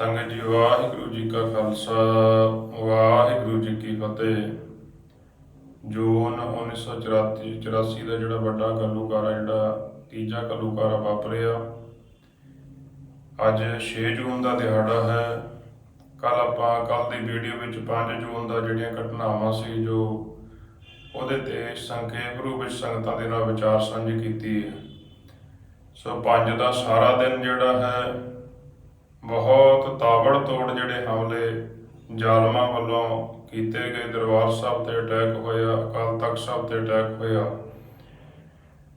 ਸੰਗਤ ਜੀ ਵਾਹਿਗੁਰੂ ਜੀ ਕਾ ਖਾਲਸਾ, ਵਾਹਿਗੁਰੂ ਜੀ ਕੀ ਫਤਿਹ। ਜੂਨ 1984 84 ਦਾ ਜਿਹੜਾ ਵੱਡਾ ਕੱਲੂਕਾਰਾ ਜਿਹੜਾ ਤੀਜਾ ਕੱਲੂਕਾਰਾ ਵਾਪਰਿਆ। ਅੱਜ 6 ਜੂਨ ਦਾ ਦਿਹਾੜਾ ਹੈ। ਕੱਲ ਆਪਾਂ ਕੱਲ ਦੀ ਵੀਡੀਓ ਵਿੱਚ 5 ਜੂਨ ਦਾ ਜਿਹੜੀਆਂ ਘਟਨਾਵਾਂ ਸੀ, ਜੋ ਉਹਦੇ ਤੇ ਸੰਖੇਪ ਰੂਪ ਵਿੱਚ ਸੰਗਤਾਂ ਦੇ ਨਾਲ ਵਿਚਾਰ ਸਾਂਝੀ ਕੀਤੀ ਹੈ। ਸੋ ਪੰਜ ਦਾ ਸਾਰਾ ਦਿਨ ਜਿਹੜਾ ਹੈ ਬਹੁਤ ਤਾਬੜ ਤੋੜ ਜਿਹੜੇ ਹਮਲੇ ਜ਼ਾਲਮਾਂ ਵੱਲੋਂ ਕੀਤੇ ਗਏ, ਦਰਬਾਰ ਸਾਹਿਬ ਤੇ ਅਟੈਕ ਹੋਇਆ, ਅਕਾਲ ਤਖਤ ਸਾਹਿਬ ਤੇ ਅਟੈਕ ਹੋਇਆ।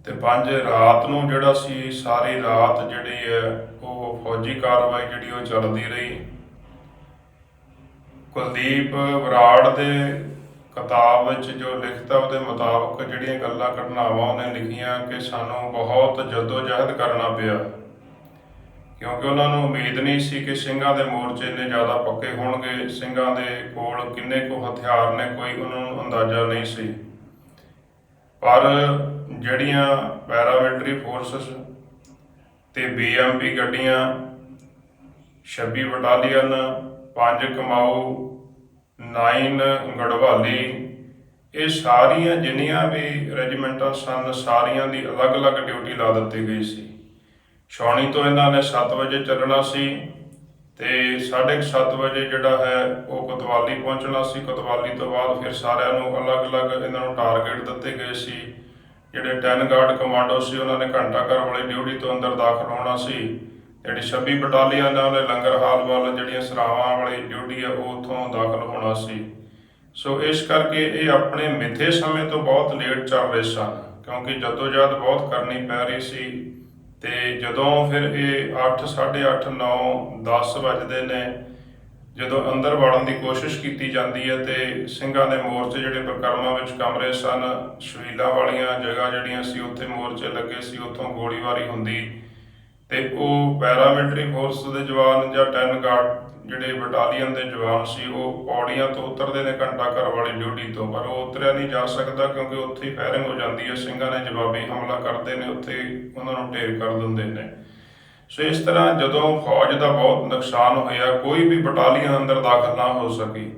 ਤੇ ਪੰਜ ਰਾਤ ਨੂੰ ਜਿਹੜਾ ਸੀ, ਸਾਰੀ ਰਾਤ ਜਿਹੜੀ ਹੈ ਉਹ ਫੌਜੀ ਕਾਰਵਾਈ ਜਿਹੜੀ ਉਹ ਚੱਲਦੀ ਰਹੀ। ਕੁਲਦੀਪ ਬਰਾੜ ਦੇ ਕਿਤਾਬ ਵਿੱਚ ਜੋ ਲਿਖਤਾ ਉਹਦੇ ਮੁਤਾਬਕ ਜਿਹੜੀਆਂ ਗੱਲਾਂ, ਘਟਨਾਵਾਂ ਉਹਨੇ ਲਿਖੀਆਂ ਕਿ ਸਾਨੂੰ ਬਹੁਤ ਜਦੋਜਹਿਦ ਕਰਨਾ ਪਿਆ। ਕਿਉਂਕਿ ਉਹਨਾਂ ਨੂੰ ਉਮੀਦ ਨਹੀਂ ਸੀ ਕਿ ਸਿੰਘਾਂ ਦੇ ਮੋਰਚੇ ਇੰਨੇ ਜ਼ਿਆਦਾ ਪੱਕੇ ਹੋਣਗੇ। ਸਿੰਘਾਂ ਦੇ ਕੋਲ ਕਿੰਨੇ ਕੁ ਹਥਿਆਰ ਨੇ, ਕੋਈ ਉਹਨਾਂ ਨੂੰ ਅੰਦਾਜ਼ਾ ਨਹੀਂ ਸੀ। ਪਰ ਜਿਹੜੀਆਂ ਪੈਰਾਮਿਲਟਰੀ ਫੋਰਸਸ ਤੇ ਬੀਐਮਪੀ ਗੱਡੀਆਂ 26 ਬਟਾਲੀਅਨ 5 ਕਮਾਊ 9 ਗੜਵਾਲੀ, ਇਹ ਸਾਰੀਆਂ ਜਿੰਨੀਆਂ ਵੀ ਰੈਜੀਮੈਂਟਾਂ ਸਨ, ਸਾਰੀਆਂ ਦੀ ਅਲੱਗ-ਅਲੱਗ ਡਿਊਟੀ ਲਾ ਦਿੱਤੀ ਗਈ ਸੀ। ਛਾਉਣੀ ਤੋਂ ਇਹਨਾਂ ਨੇ 7 ਵਜੇ ਚੱਲਣਾ ਸੀ ਤੇ 7:30 ਵਜੇ ਜਿਹੜਾ ਹੈ ਉਹ ਕੋਤਵਾਲੀ ਪਹੁੰਚਣਾ ਸੀ। ਕੋਤਵਾਲੀ ਤੋਂ ਬਾਅਦ ਫਿਰ ਸਾਰਿਆਂ ਨੂੰ ਅਲੱਗ-ਅਲੱਗ ਇਹਨਾਂ ਨੂੰ ਟਾਰਗੇਟ ਦਿੱਤੇ ਗਏ ਸੀ। ਜਿਹੜੇ ਟੈਨ ਗਾਰਡ ਕਮਾਂਡੋ ਸੀ, ਉਹਨਾਂ ਨੇ ਘੰਟਾ ਘਰ ਵਾਲੀ ਡਿਊਟੀ ਤੋਂ ਅੰਦਰ ਦਾਖਲ ਹੋਣਾ ਸੀ। ਜਿਹੜੀ 26 ਬਟਾਲੀਅਨ ਆ ਉਹਨੇ ਲੰਗਰ ਹਾਲ ਵੱਲ ਜਿਹੜੀਆਂ ਸਰਾਵਾਂ ਵਾਲੀ ਡਿਊਟੀ ਆ, ਉਹ ਉੱਥੋਂ ਦਾਖਲ ਹੋਣਾ ਸੀ। ਸੋ ਇਸ ਕਰਕੇ ਇਹ ਆਪਣੇ ਮਿੱਥੇ ਸਮੇਂ ਤੋਂ ਬਹੁਤ ਲੇਟ ਚੱਲ ਰਹੇ ਸਨ, ਕਿਉਂਕਿ ਜਦੋਜਹਿਦ ਬਹੁਤ ਕਰਨੀ ਪੈ ਰਹੀ ਸੀ। ਤੇ ਜਦੋਂ ਫਿਰ ਇਹ 8 8:30 9 10 ਵੱਜਦੇ ਨੇ, ਜਦੋਂ ਅੰਦਰ ਵੜਨ ਦੀ ਕੋਸ਼ਿਸ਼ ਕੀਤੀ ਜਾਂਦੀ ਹੈ ਤੇ ਸਿੰਘਾਂ ਦੇ ਮੋਰਚੇ ਜਿਹੜੇ ਪ੍ਰਕਰਮਾਂ ਵਿੱਚ ਕਮਰੇ ਸਨ ਸ਼ਵੀਲਾਂ ਵਾਲੀਆਂ ਜਗ੍ਹਾ ਜਿਹੜੀਆਂ ਸੀ, ਉੱਥੇ ਮੋਰਚੇ ਲੱਗੇ ਸੀ, ਉੱਥੋਂ ਗੋਲੀਬਾਰੀ ਹੁੰਦੀ ਤੇ ਉਹ ਪੈਰਾਮਿਲਟਰੀ ਫੋਰਸ ਦੇ ਜਵਾਨ ਜਾਂ 10 ਗਾਰਡ ਜਿਹੜੇ ਬਟਾਲੀਅਨ ਦੇ ਜਵਾਨ ਸੀ, ਉਹ ਪੌੜੀਆਂ ਤੋਂ ਉਤਰਦੇ ਨੇ ਘੰਟਾ ਘਰ ਵਾਲੀ ਡਿਊਟੀ ਤੋਂ। ਪਰ ਉਹ ਉਤਰਿਆ ਨਹੀਂ ਜਾ ਸਕਦਾ ਕਿਉਂਕਿ ਉੱਥੇ ਹੀ ਫਾਇਰਿੰਗ ਹੋ ਜਾਂਦੀ ਹੈ। ਸਿੰਘਾਂ ਨੇ ਜਵਾਬੀ ਹਮਲਾ ਕਰਦੇ ਨੇ, ਉੱਥੇ ਉਹਨਾਂ ਨੂੰ ਢੇਰ ਕਰ ਦਿੰਦੇ ਨੇ। ਸੋ ਇਸ ਤਰ੍ਹਾਂ ਜਦੋਂ ਫੌਜ ਦਾ ਬਹੁਤ ਨੁਕਸਾਨ ਹੋਇਆ, ਕੋਈ ਵੀ ਬਟਾਲੀਅਨ ਅੰਦਰ ਦਾਖਲ ਨਾ ਹੋ ਸਕੀ।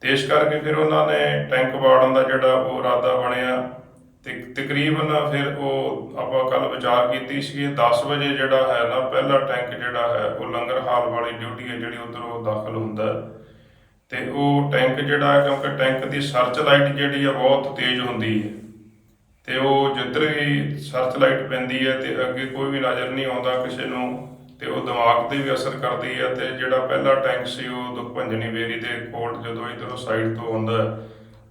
ਤੇ ਇਸ ਕਰਕੇ ਫਿਰ ਉਹਨਾਂ ਨੇ ਟੈਂਕ ਵਾੜਨ ਦਾ ਜਿਹੜਾ ਉਹ ਇਰਾਦਾ ਬਣਿਆ। ਤੇ ਤਕਰੀਬਨ ਫਿਰ ਉਹ ਆਪਾਂ ਕੱਲ ਵਿਚਾਰ ਕੀਤੀ ਸੀ 10 ਵਜੇ ਜਿਹੜਾ ਹੈ ਨਾ ਪਹਿਲਾ ਟੈਂਕ ਜਿਹੜਾ ਹੈ, ਉਹ ਲੰਗਰ ਹਾਲ ਵਾਲੀ ਡਿਊਟੀ ਹੈ ਜਿਹੜੀ ਉਧਰ ਦਾਖਲ ਹੁੰਦਾ ਹੈ। ਤੇ ਉਹ ਟੈਂਕ ਜਿਹੜਾ ਹੈ, ਕਿਉਂਕਿ ਟੈਂਕ ਦੀ ਸਰਚ ਲਾਈਟ ਜਿਹੜੀ ਹੈ ਬਹੁਤ ਤੇਜ਼ ਹੁੰਦੀ ਹੈ ਤੇ ਉਹ ਜਿੱਧਰ ਵੀ ਸਰਚ ਲਾਈਟ ਪੈਂਦੀ ਹੈ ਤੇ ਅੱਗੇ ਕੋਈ ਵੀ ਨਜ਼ਰ ਨਹੀਂ ਆਉਂਦਾ ਕਿਸੇ ਨੂੰ, ਤੇ ਉਹ ਦਿਮਾਗ ਤੇ ਵੀ ਅਸਰ ਕਰਦੀ ਹੈ ਤੇ ਜਿਹੜਾ ਪਹਿਲਾ ਟੈਂਕ ਸੀ ਉਹ ਦੁਖਭੰਜਨੀ ਬੇਰੀ ਦੇ ਕੋਲ ਜਦੋਂ ਇਧਰੋਂ ਸਾਈਡ ਤੋਂ ਆਉਂਦਾ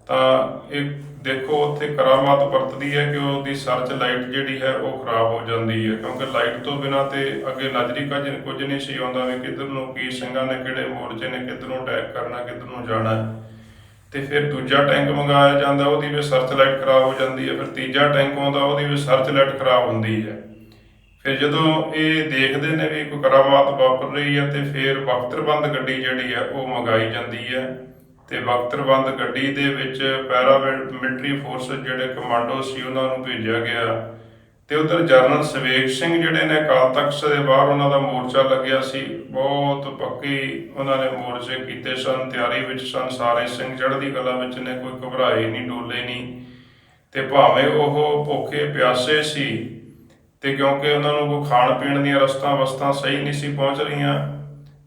ਤਾਂ ਇਹ ਦੇਖੋ, ਉੱਥੇ ਕਰਾਮਾਤ ਵਰਤਦੀ ਹੈ ਕਿ ਉਹਦੀ ਸਰਚ ਲਾਈਟ ਜਿਹੜੀ ਹੈ ਉਹ ਖਰਾਬ ਹੋ ਜਾਂਦੀ ਹੈ, ਕਿਉਂਕਿ ਲਾਈਟ ਤੋਂ ਬਿਨਾ ਤੇ ਅੱਗੇ ਨਜ਼ਰੀ ਕੁਝ ਕੁਝ ਨਹੀਂ ਸੀ ਆਉਂਦਾ ਵੀ ਕਿੱਧਰ ਨੂੰ ਕੀ ਸਿੰਘਾਂ ਨੇ ਕਿਹੜੇ ਮੋਰਚੇ ਨੇ ਕਿੱਧਰ ਨੂੰ ਅਟੈਕ ਕਰਨਾ, ਕਿੱਧਰ ਨੂੰ ਜਾਣਾ ਹੈ। ਤੇ ਫਿਰ ਦੂਜਾ ਟੈਂਕ ਮੰਗਾਇਆ ਜਾਂਦਾ, ਉਹਦੀ ਵੀ ਸਰਚ ਲਾਈਟ ਖਰਾਬ ਹੋ ਜਾਂਦੀ ਹੈ, ਫਿਰ ਤੀਜਾ ਟੈਂਕ ਆਉਂਦਾ, ਉਹਦੀ ਵੀ ਸਰਚ ਲਾਈਟ ਖਰਾਬ ਹੁੰਦੀ ਹੈ ਫਿਰ ਜਦੋਂ ਇਹ ਦੇਖਦੇ ਨੇ ਵੀ ਕੋਈ ਕਰਾਮਾਤ ਵਾਪਰ ਰਹੀ ਹੈ, ਤੇ ਫਿਰ ਵਕਤਰਬੰਦ ਗੱਡੀ ਜਿਹੜੀ ਹੈ ਉਹ ਮੰਗਾਈ ਜਾਂਦੀ ਹੈ ਤੇ ਵਕਤਰਬੰਦ ਗੱਡੀ ਦੇ ਵਿੱਚ ਪੈਰਾ ਮਿਲਟਰੀ ਫੋਰਸ ਜਿਹੜੇ ਕਮਾਂਡੋ ਸੀ, ਉਹਨਾਂ ਨੂੰ ਭੇਜਿਆ ਗਿਆ। ਤੇ ਉਧਰ ਜਰਨਲ ਸਵੇਗ ਸਿੰਘ ਜਿਹੜੇ ਨੇ, ਅਕਾਲ ਤਖਤ ਦੇ ਬਾਹਰ ਉਹਨਾਂ ਦਾ ਮੋਰਚਾ ਲੱਗਿਆ ਸੀ। ਬਹੁਤ ਪੱਕੀ ਉਹਨਾਂ ਨੇ ਮੋਰਚੇ ਕੀਤੇ ਸਨ, ਤਿਆਰੀ ਵਿੱਚ ਸਨ। ਸਾਰੇ ਸਿੰਘ ਚੜ੍ਹਦੀ ਕਲਾ ਵਿੱਚ ਨੇ, ਕੋਈ ਘਬਰਾਏ ਨਹੀਂ, ਡੋਲੇ ਨਹੀਂ। ਤੇ ਭਾਵੇਂ ਉਹ ਭੁੱਖੇ ਪਿਆਸੇ ਸੀ, ਤੇ ਕਿਉਂਕਿ ਉਹਨਾਂ ਨੂੰ ਕੋਈ ਖਾਣ ਪੀਣ ਦੀਆਂ ਰਸਤਾਂ ਵਸਤਾਂ ਸਹੀ ਨਹੀਂ ਸੀ ਪਹੁੰਚ ਰਹੀਆਂ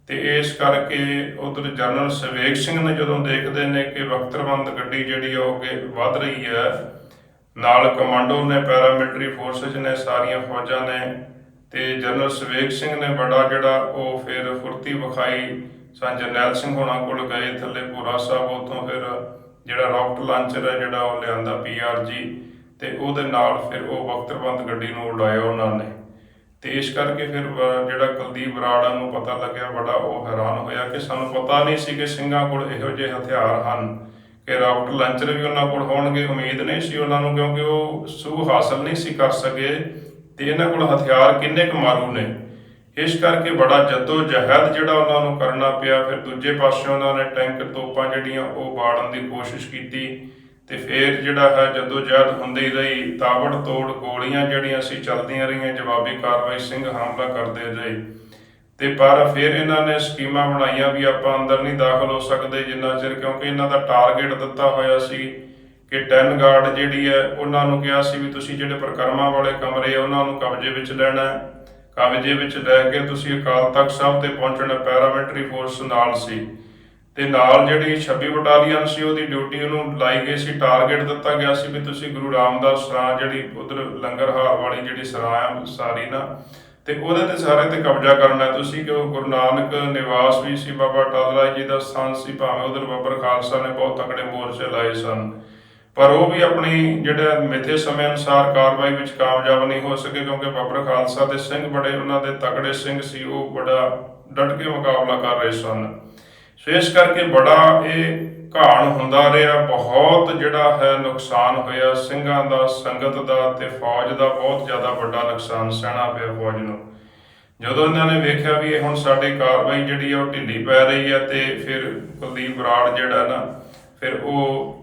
ਤੇ ਇਸ ਕਰਕੇ ਉਧਰ ਜਨਰਲ ਸਵੇਗ ਸਿੰਘ ਨੇ ਜਦੋਂ ਦੇਖਦੇ ਨੇ ਕਿ ਵਕਤਰਬੰਦ ਗੱਡੀ ਜਿਹੜੀ ਆ ਉਹ ਅੱਗੇ ਵੱਧ ਰਹੀ ਹੈ ਨਾਲ ਕਮਾਂਡੋ ਨੇ, ਪੈਰਾਮਿਲਟਰੀ ਫੋਰਸਸ ਨੇ, ਸਾਰੀਆਂ ਫੌਜਾਂ ਨੇ ਤੇ ਜਨਰਲ ਸਵੇਗ ਸਿੰਘ ਨੇ ਬੜਾ ਜਿਹੜਾ ਉਹ ਫਿਰ ਫੁਰਤੀ ਵਿਖਾਈ। ਸੰ ਜਰਨੈਲ ਸਿੰਘ ਹੋਣਾ ਕੋਲ ਗਏ ਥੱਲੇ, ਭੂਰਾ ਸਾਹਿਬ ਉਥੋਂ ਫਿਰ ਜਿਹੜਾ ਰਾਕਟ ਲਾਂਚਰ ਹੈ ਜਿਹੜਾ ਉਹ ਲਿਆਂਦਾ ਪੀਆਰਜੀ ਤੇ ਉਹਦੇ ਨਾਲ ਫਿਰ ਉਹ ਵਕਤਰਬੰਦ ਗੱਡੀ ਨੂੰ ਉਡਾਇਆ ਉਹਨਾਂ ਨੇ। ਤੇ ਇਸ ਕਰਕੇ ਫਿਰ ਜਿਹੜਾ ਕੁਲਦੀਪ ਬਰਾੜਾ ਨੂੰ ਪਤਾ ਲੱਗਿਆ, ਬੜਾ ਉਹ ਹੈਰਾਨ ਹੋਇਆ ਕਿ ਸਾਨੂੰ ਪਤਾ ਨਹੀਂ ਸੀ ਕਿ ਸਿੰਘਾਂ ਕੋਲ ਇਹੋ ਜਿਹੇ ਹਥਿਆਰ ਹਨ, ਕਿ ਰਾਕਟ ਲਾਂਚਰ ਵੀ ਉਹਨਾਂ ਕੋਲ ਹੋਣਗੇ। ਉਮੀਦ ਨਹੀਂ ਸੀ ਉਹਨਾਂ ਨੂੰ, ਕਿਉਂਕਿ ਉਹ ਸੂਹ ਹਾਸਲ ਨਹੀਂ ਸੀ ਕਰ ਸਕੇ, ਤੇ ਇਹਨਾਂ ਕੋਲ ਹਥਿਆਰ ਕਿੰਨੇ ਕੁ ਮਾਰੂ ਨੇ। ਇਸ ਕਰਕੇ ਬੜਾ ਜੱਦੋ ਜਹਿਦ ਜਿਹੜਾ ਉਹਨਾਂ ਨੂੰ ਕਰਨਾ ਪਿਆ। ਫਿਰ ਦੂਜੇ ਪਾਸੇ ਉਹਨਾਂ ਨੇ ਟੈਂਕ ਤੋਪਾਂ ਜਿਹੜੀਆਂ ਉਹ ਬਾੜਨ ਦੀ ਕੋਸ਼ਿਸ਼ ਕੀਤੀ। ਤੇ ਫਿਰ ਜਿਹੜਾ ਹੈ ਜਦੋਂ ਜਹਿਦ ਹੁੰਦੀ ਰਹੀ, ਤਾਬੜ ਤੋੜ ਗੋਲੀਆਂ ਜਿਹੜੀਆਂ ਸੀ ਚੱਲਦੀਆਂ ਰਹੀਆਂ, ਜਵਾਬੀ ਕਾਰਵਾਈ ਸਿੰਘ ਹਮਲਾ ਕਰਦੇ ਰਹੇ। ਤੇ ਪਰ ਫਿਰ ਇਹਨਾਂ ਨੇ ਸਕੀਮਾਂ ਬਣਾਈਆਂ ਵੀ ਆਪਾਂ ਅੰਦਰ ਨਹੀਂ ਦਾਖਲ ਹੋ ਸਕਦੇ ਜਿੰਨਾ ਚਿਰ, ਕਿਉਂਕਿ ਇਹਨਾਂ ਦਾ ਟਾਰਗੇਟ ਦਿੱਤਾ ਹੋਇਆ ਸੀ ਕਿ ਟੈਨ ਗਾਰਡ ਜਿਹੜੀ ਹੈ, ਉਹਨਾਂ ਨੂੰ ਕਿਹਾ ਸੀ ਵੀ ਤੁਸੀਂ ਜਿਹੜੇ ਪ੍ਰਕਰਮਾਂ ਵਾਲੇ ਕਮਰੇ ਉਹਨਾਂ ਨੂੰ ਕਬਜ਼ੇ ਵਿੱਚ ਲੈਣਾ ਕਬਜ਼ੇ ਵਿੱਚ ਲੈ ਕੇ ਤੁਸੀਂ ਅਕਾਲ ਤਖਤ ਸਾਹਿਬ ਤੇ ਪਹੁੰਚਣਾ ਪੈਰਾਮਿਲਟਰੀ ਫੋਰਸ ਨਾਲ ਸੀ। ਤੇ ਨਾਲ ਜਿਹੜੀ 26 ਬਟਾਲੀਅਨ ਸੀ, ਉਹਦੀ ਡਿਊਟੀ ਉਹਨੂੰ ਲਾਈ ਗਈ ਸੀ, ਟਾਰਗੇਟ ਦਿੱਤਾ ਗਿਆ ਸੀ ਵੀ ਤੁਸੀਂ ਗੁਰੂ ਰਾਮਦਾਸ ਸਰਾਂ ਜਿਹੜੀ ਉਧਰ ਲੰਗਰਹਾਰ ਵਾਲੀ ਜਿਹੜੀ ਸਰਾਂ ਆ, ਸਾਰੀ ਨਾ, ਤੇ ਉਹਦੇ ਤੇ ਸਾਰੇ ਤੇ ਕਬਜ਼ਾ ਕਰਨਾ ਤੁਸੀਂ ਕਿ ਉਹ ਗੁਰੂ ਨਾਨਕ ਨਿਵਾਸ ਵੀ ਸੀ, ਬਾਬਾ ਟਾਲ ਜੀ ਦਾ ਸਥਾਨ ਸੀ, ਭਾਵੇਂ ਉਧਰ ਬਾਬਰ ਖਾਲਸਾ ਨੇ ਬਹੁਤ ਤਕੜੇ ਮੋਰਚੇ ਲਾਏ ਸਨ। ਪਰ ਉਹ ਵੀ ਆਪਣੀ ਜਿਹੜਾ ਮਿੱਥੇ ਸਮੇਂ ਅਨੁਸਾਰ ਕਾਰਵਾਈ ਵਿੱਚ ਕਾਮਯਾਬ ਨਹੀਂ ਹੋ ਸਕੇ ਕਿਉਂਕਿ ਬਾਬਰ ਖਾਲਸਾ ਦੇ ਸਿੰਘ ਬੜੇ, ਉਹਨਾਂ ਦੇ ਤਕੜੇ ਸਿੰਘ ਸੀ, ਉਹ ਬੜਾ ਡਟ ਕੇ ਮੁਕਾਬਲਾ ਕਰ ਰਹੇ ਸਨ। ਸੋ ਇਸ ਕਰਕੇ ਬੜਾ ਇਹ ਘਾਣ ਹੁੰਦਾ ਰਿਹਾ। ਬਹੁਤ ਜਿਹੜਾ ਹੈ ਨੁਕਸਾਨ ਹੋਇਆ। ਸਿੰਘਾਂ ਦਾ, ਸੰਗਤ ਦਾ ਤੇ ਫੌਜ ਦਾ ਬਹੁਤ ਜ਼ਿਆਦਾ ਵੱਡਾ ਨੁਕਸਾਨ ਸਹਿਣਾ ਪਿਆ ਫੌਜ ਨੂੰ। ਜਦੋਂ ਇਹਨਾਂ ਨੇ ਵੇਖਿਆ ਵੀ ਇਹ ਹੁਣ ਸਾਡੀ ਕਾਰਵਾਈ ਜਿਹੜੀ ਆ ਉਹ ਢਿੱਲੀ ਪੈ ਰਹੀ ਹੈ ਤੇ ਫਿਰ ਕੁਲਦੀਪ ਬਰਾੜ ਜਿਹੜਾ ਨਾ, ਫਿਰ ਉਹ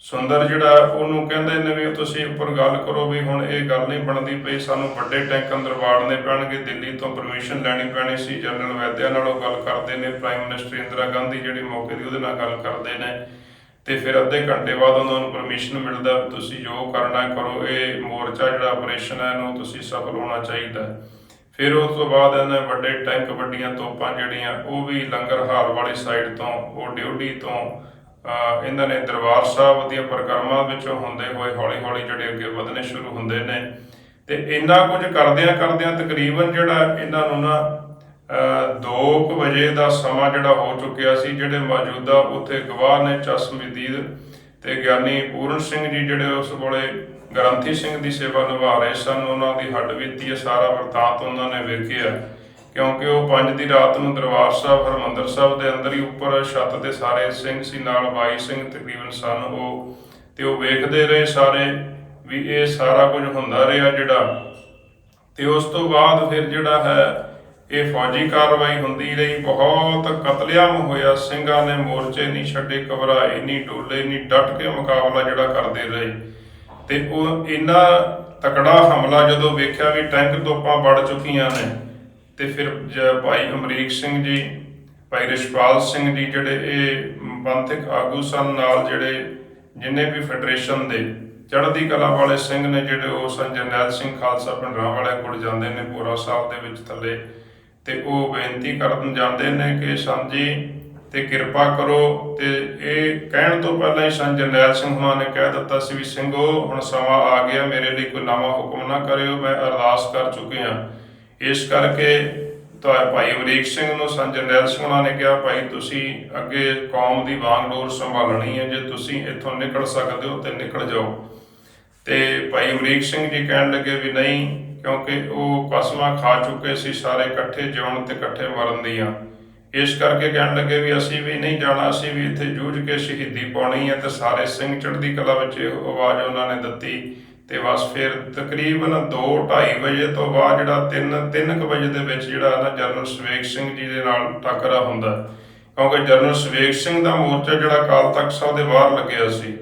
ਸੁੰਦਰ ਜਿਹੜਾ ਉਹਨੂੰ ਕਹਿੰਦੇ ਨੇ ਵੀ ਤੁਸੀਂ ਉੱਪਰ ਗੱਲ ਕਰੋ ਵੀ ਹੁਣ ਇਹ ਗੱਲ ਨਹੀਂ ਬਣਦੀ ਪਈ, ਸਾਨੂੰ ਵੱਡੇ ਟੈਂਕ ਅੰਦਰ ਵਾੜਨੇ ਪੈਣਗੇ, ਦਿੱਲੀ ਤੋਂ ਪਰਮਿਸ਼ਨ ਲੈਣੀ ਪੈਣੀ ਸੀ, ਜਨਰਲ ਵੈਦਿਆ ਨਾਲ ਉਹ ਗੱਲ ਕਰਦੇ ਨੇ ਪ੍ਰਾਈਮ ਮਿਨਿਸਟਰ ਇੰਦਰਾ ਗਾਂਧੀ ਜਿਹੜੀ ਮੌਕੇ ਦੀ ਉਹਦੇ ਨਾਲ ਗੱਲ ਕਰਦੇ ਨੇ। ਤੇ ਫਿਰ ਅੱਧੇ ਘੰਟੇ ਬਾਅਦ ਉਹਨਾਂ ਨੂੰ ਪਰਮਿਸ਼ਨ ਮਿਲਦਾ ਵੀ ਤੁਸੀਂ ਜੋ ਕਰਨਾ ਕਰੋ, ਇਹ ਮੋਰਚਾ ਜਿਹੜਾ ਆਪਰੇਸ਼ਨ ਹੈ, ਇਹਨੂੰ ਤੁਸੀਂ ਸਫਲ ਹੋਣਾ ਚਾਹੀਦਾ ਫਿਰ ਉਸ ਤੋਂ ਬਾਅਦ ਇਹਨਾਂ ਵੱਡੇ ਟੈਂਕ ਵੱਡੀਆਂ ਤੋਪਾਂ ਜਿਹੜੀਆਂ, ਉਹ ਵੀ ਲੰਗਰ ਹਾਲ ਵਾਲੀ ਸਾਈਡ ਤੋਂ, ਉਹ ਡਿਊਟੀ ਤੋਂ ਇਹਨਾਂ ਨੇ ਦਰਬਾਰ ਸਾਹਿਬ ਦੀਆਂ ਪ੍ਰਕਰਮਾਂ ਵਿੱਚੋਂ ਹੁੰਦੇ ਹੋਏ ਹੌਲੀ-ਹੌਲੀ ਜਿਹੜੇ ਅੱਗੇ ਵਧਣੇ ਸ਼ੁਰੂ ਹੁੰਦੇ ਨੇ। ਤੇ ਇੰਨਾ ਕੁਝ ਕਰਦਿਆਂ ਕਰਦਿਆਂ ਤਕਰੀਬਨ ਜਿਹੜਾ ਇਹਨਾਂ ਨੂੰ ਨਾ 2 ਵਜੇ ਦਾ ਸਮਾਂ ਜਿਹੜਾ ਹੋ ਚੁੱਕਿਆ ਸੀ, ਜਿਹੜੇ ਮੌਜੂਦਾ ਉੱਥੇ ਗਵਾਹ ਨੇ ਚਸ਼ਮਦੀਦ ਤੇ ਗਿਆਨੀ ਪੂਰਨ ਸਿੰਘ ਜੀ ਜਿਹੜੇ ਉਸ ਵੇਲੇ ਗ੍ਰੰਥੀ ਸਿੰਘ ਦੀ ਸੇਵਾ ਨਿਭਾ ਰਹੇ ਸਨ, ਉਹਨਾਂ ਦੀ ਹੱਡ ਬੀਤੀ ਸਾਰਾ ਵਰਤਾਂਤ ਉਹਨਾਂ ਨੇ ਵੇਖਿਆ। ਕਿਉਂਕਿ ਉਹ 5 ਦੀ ਰਾਤ ਨੂੰ ਦਰਬਾਰ ਸਾਹਿਬ, ਹਰਮੰਦਰ ਸਾਹਿਬ ਦੇ ਅੰਦਰ ਹੀ ਉੱਪਰ ਛੱਤ ਤੇ ਸਾਰੇ ਸਿੰਘ ਸੀ, ਨਾਲ ਬਾਈ ਸਿੰਘ ਤਕਰੀਬਨ ਸਨ ਉਹ। ਤੇ ਉਹ ਵੇਖਦੇ ਰਹੇ ਸਾਰੇ ਵੀ ਇਹ ਸਾਰਾ ਕੁਝ ਹੁੰਦਾ ਰਿਹਾ ਜਿਹੜਾ। ਤੇ ਉਸ ਤੋਂ ਬਾਅਦ ਫਿਰ ਜਿਹੜਾ ਹੈ, ਇਹ ਫੌਜੀ ਕਾਰਵਾਈ ਹੁੰਦੀ ਰਹੀ। ਬਹੁਤ ਕਤਲੇਆਮ ਹੋਇਆ। ਸਿੰਘਾਂ ਨੇ ਮੋਰਚੇ ਨਹੀਂ ਛੱਡੇ, ਘਬਰਾਏ ਨਹੀਂ, ਡੋਲੇ ਨਹੀਂ, ਡਟ ਕੇ ਮੁਕਾਬਲਾ ਜਿਹੜਾ ਕਰਦੇ ਰਹੇ। ਤੇ ਉਹ ਇੰਨਾ ਤਕੜਾ ਹਮਲਾ ਜਦੋਂ ਵੇਖਿਆ ਵੀ ਟੈਂਕ ਤੋਪਾਂ ਵੜ ਚੁੱਕੀਆਂ ਨੇ ਤੇ ਫਿਰ ਜ- ਭਾਈ ਅਮਰੀਕ ਸਿੰਘ ਜੀ, ਭਾਈ ਰਿਸ਼ਪਾਲ ਸਿੰਘ ਜੀ ਜਿਹੜੇ ਇਹ ਪੰਥਕ ਆਗੂ ਸਨ ਨਾਲ ਜਿਹੜੇ ਜਿੰਨੇ ਵੀ ਫੈਡਰੇਸ਼ਨ ਦੇ ਚੜ੍ਹਦੀ ਕਲਾ ਵਾਲੇ ਸਿੰਘ ਨੇ ਜਿਹੜੇ ਉਹ ਸਨ, ਜਰਨੈਲ ਸਿੰਘ ਖਾਲਸਾ ਪਿੰਡਰਾਂ ਵਾਲੇ ਕੋਲ ਜਾਂਦੇ ਨੇ ਪੂਰਾ ਸਾਹਿਬ ਦੇ ਵਿੱਚ ਥੱਲੇ। ਤੇ ਉਹ ਬੇਨਤੀ ਕਰਨ ਜਾਂਦੇ ਨੇ ਕਿ ਸੰਤ ਜੀ, ਤੇ ਕਿਰਪਾ ਕਰੋ ਤੇ ਇਹ ਕਹਿਣ ਤੋਂ ਪਹਿਲਾਂ ਹੀ ਸੰਤ ਜਰਨੈਲ ਸਿੰਘ ਹੁਣਾਂ ਨੇ ਕਹਿ ਦਿੱਤਾ ਸੀ ਵੀ, ਸਿੰਘੋ, ਹੁਣ ਸਮਾਂ ਆ ਗਿਆ, ਮੇਰੇ ਲਈ ਕੋਈ ਨਵਾਂ ਹੁਕਮ ਨਾ ਕਰਿਓ, ਮੈਂ ਅਰਦਾਸ ਕਰ ਚੁੱਕਿਆ ਇਸ ਕਰਕੇ ਤਾਂ ਭਾਈ ਅਮਰੀਕ ਸਿੰਘ ਨੂੰ ਸੰਤ ਜਰਨੈਲ ਸਿੰਘ ਨੇ ਕਿਹਾ, ਭਾਈ, ਤੁਸੀਂ ਅੱਗੇ ਕੌਮ ਦੀ ਵਾਂਗਡੋਰ ਸੰਭਾਲਣੀ ਹੈ। ਜੇ ਤੁਸੀਂ ਇੱਥੋਂ ਨਿਕਲ ਸਕਦੇ ਹੋ ਤੇ ਨਿਕਲ ਜਾਓ। ਤੇ ਭਾਈ ਅਮਰੀਕ ਸਿੰਘ ਜੀ ਕਹਿਣ ਲੱਗੇ ਵੀ ਨਹੀਂ, ਕਿਉਂਕਿ ਉਹ ਕਸਮਾਂ ਖਾ ਚੁੱਕੇ ਸੀ, ਸਾਰੇ ਇਕੱਠੇ ਜਿਉਣ ਤੇ ਇਕੱਠੇ ਮਰਨ ਦੀਆਂ। ਇਸ ਕਰਕੇ ਕਹਿਣ ਲੱਗੇ ਵੀ ਅਸੀਂ ਵੀ ਨਹੀਂ ਜਾਣਾ, ਅਸੀਂ ਵੀ ਇੱਥੇ ਜੂਝ ਕੇ ਸ਼ਹੀਦੀ ਪਾਉਣੀ ਹੈ ਤੇ ਸਾਰੇ ਸਿੰਘ ਚੜ੍ਹਦੀ ਕਲਾ ਵਿੱਚ ਇਹ ਆਵਾਜ਼ ਉਹਨਾਂ ਨੇ ਦਿੱਤੀ। ਤੇ ਬਸ ਫਿਰ ਤਕਰੀਬਨ 2:30 ਵਜੇ ਤੋਂ ਬਾਅਦ ਜਿਹੜਾ 3 3 ਵਜੇ ਦੇ ਵਿੱਚ ਜਿਹੜਾ ਨਾ ਜਨਰਲ ਸਵੇਗ ਸਿੰਘ ਜੀ ਦੇ ਨਾਲ ਟੱਕਰਾ ਹੁੰਦਾ। ਕਿਉਂਕਿ ਜਨਰਲ ਸਵੇਗ ਸਿੰਘ ਦਾ ਮੋਰਚਾ ਜਿਹੜਾ ਅਕਾਲ ਤਖਤ ਸਾਹਿਬ ਦੇ ਬਾਹਰ ਲੱਗਿਆ ਸੀ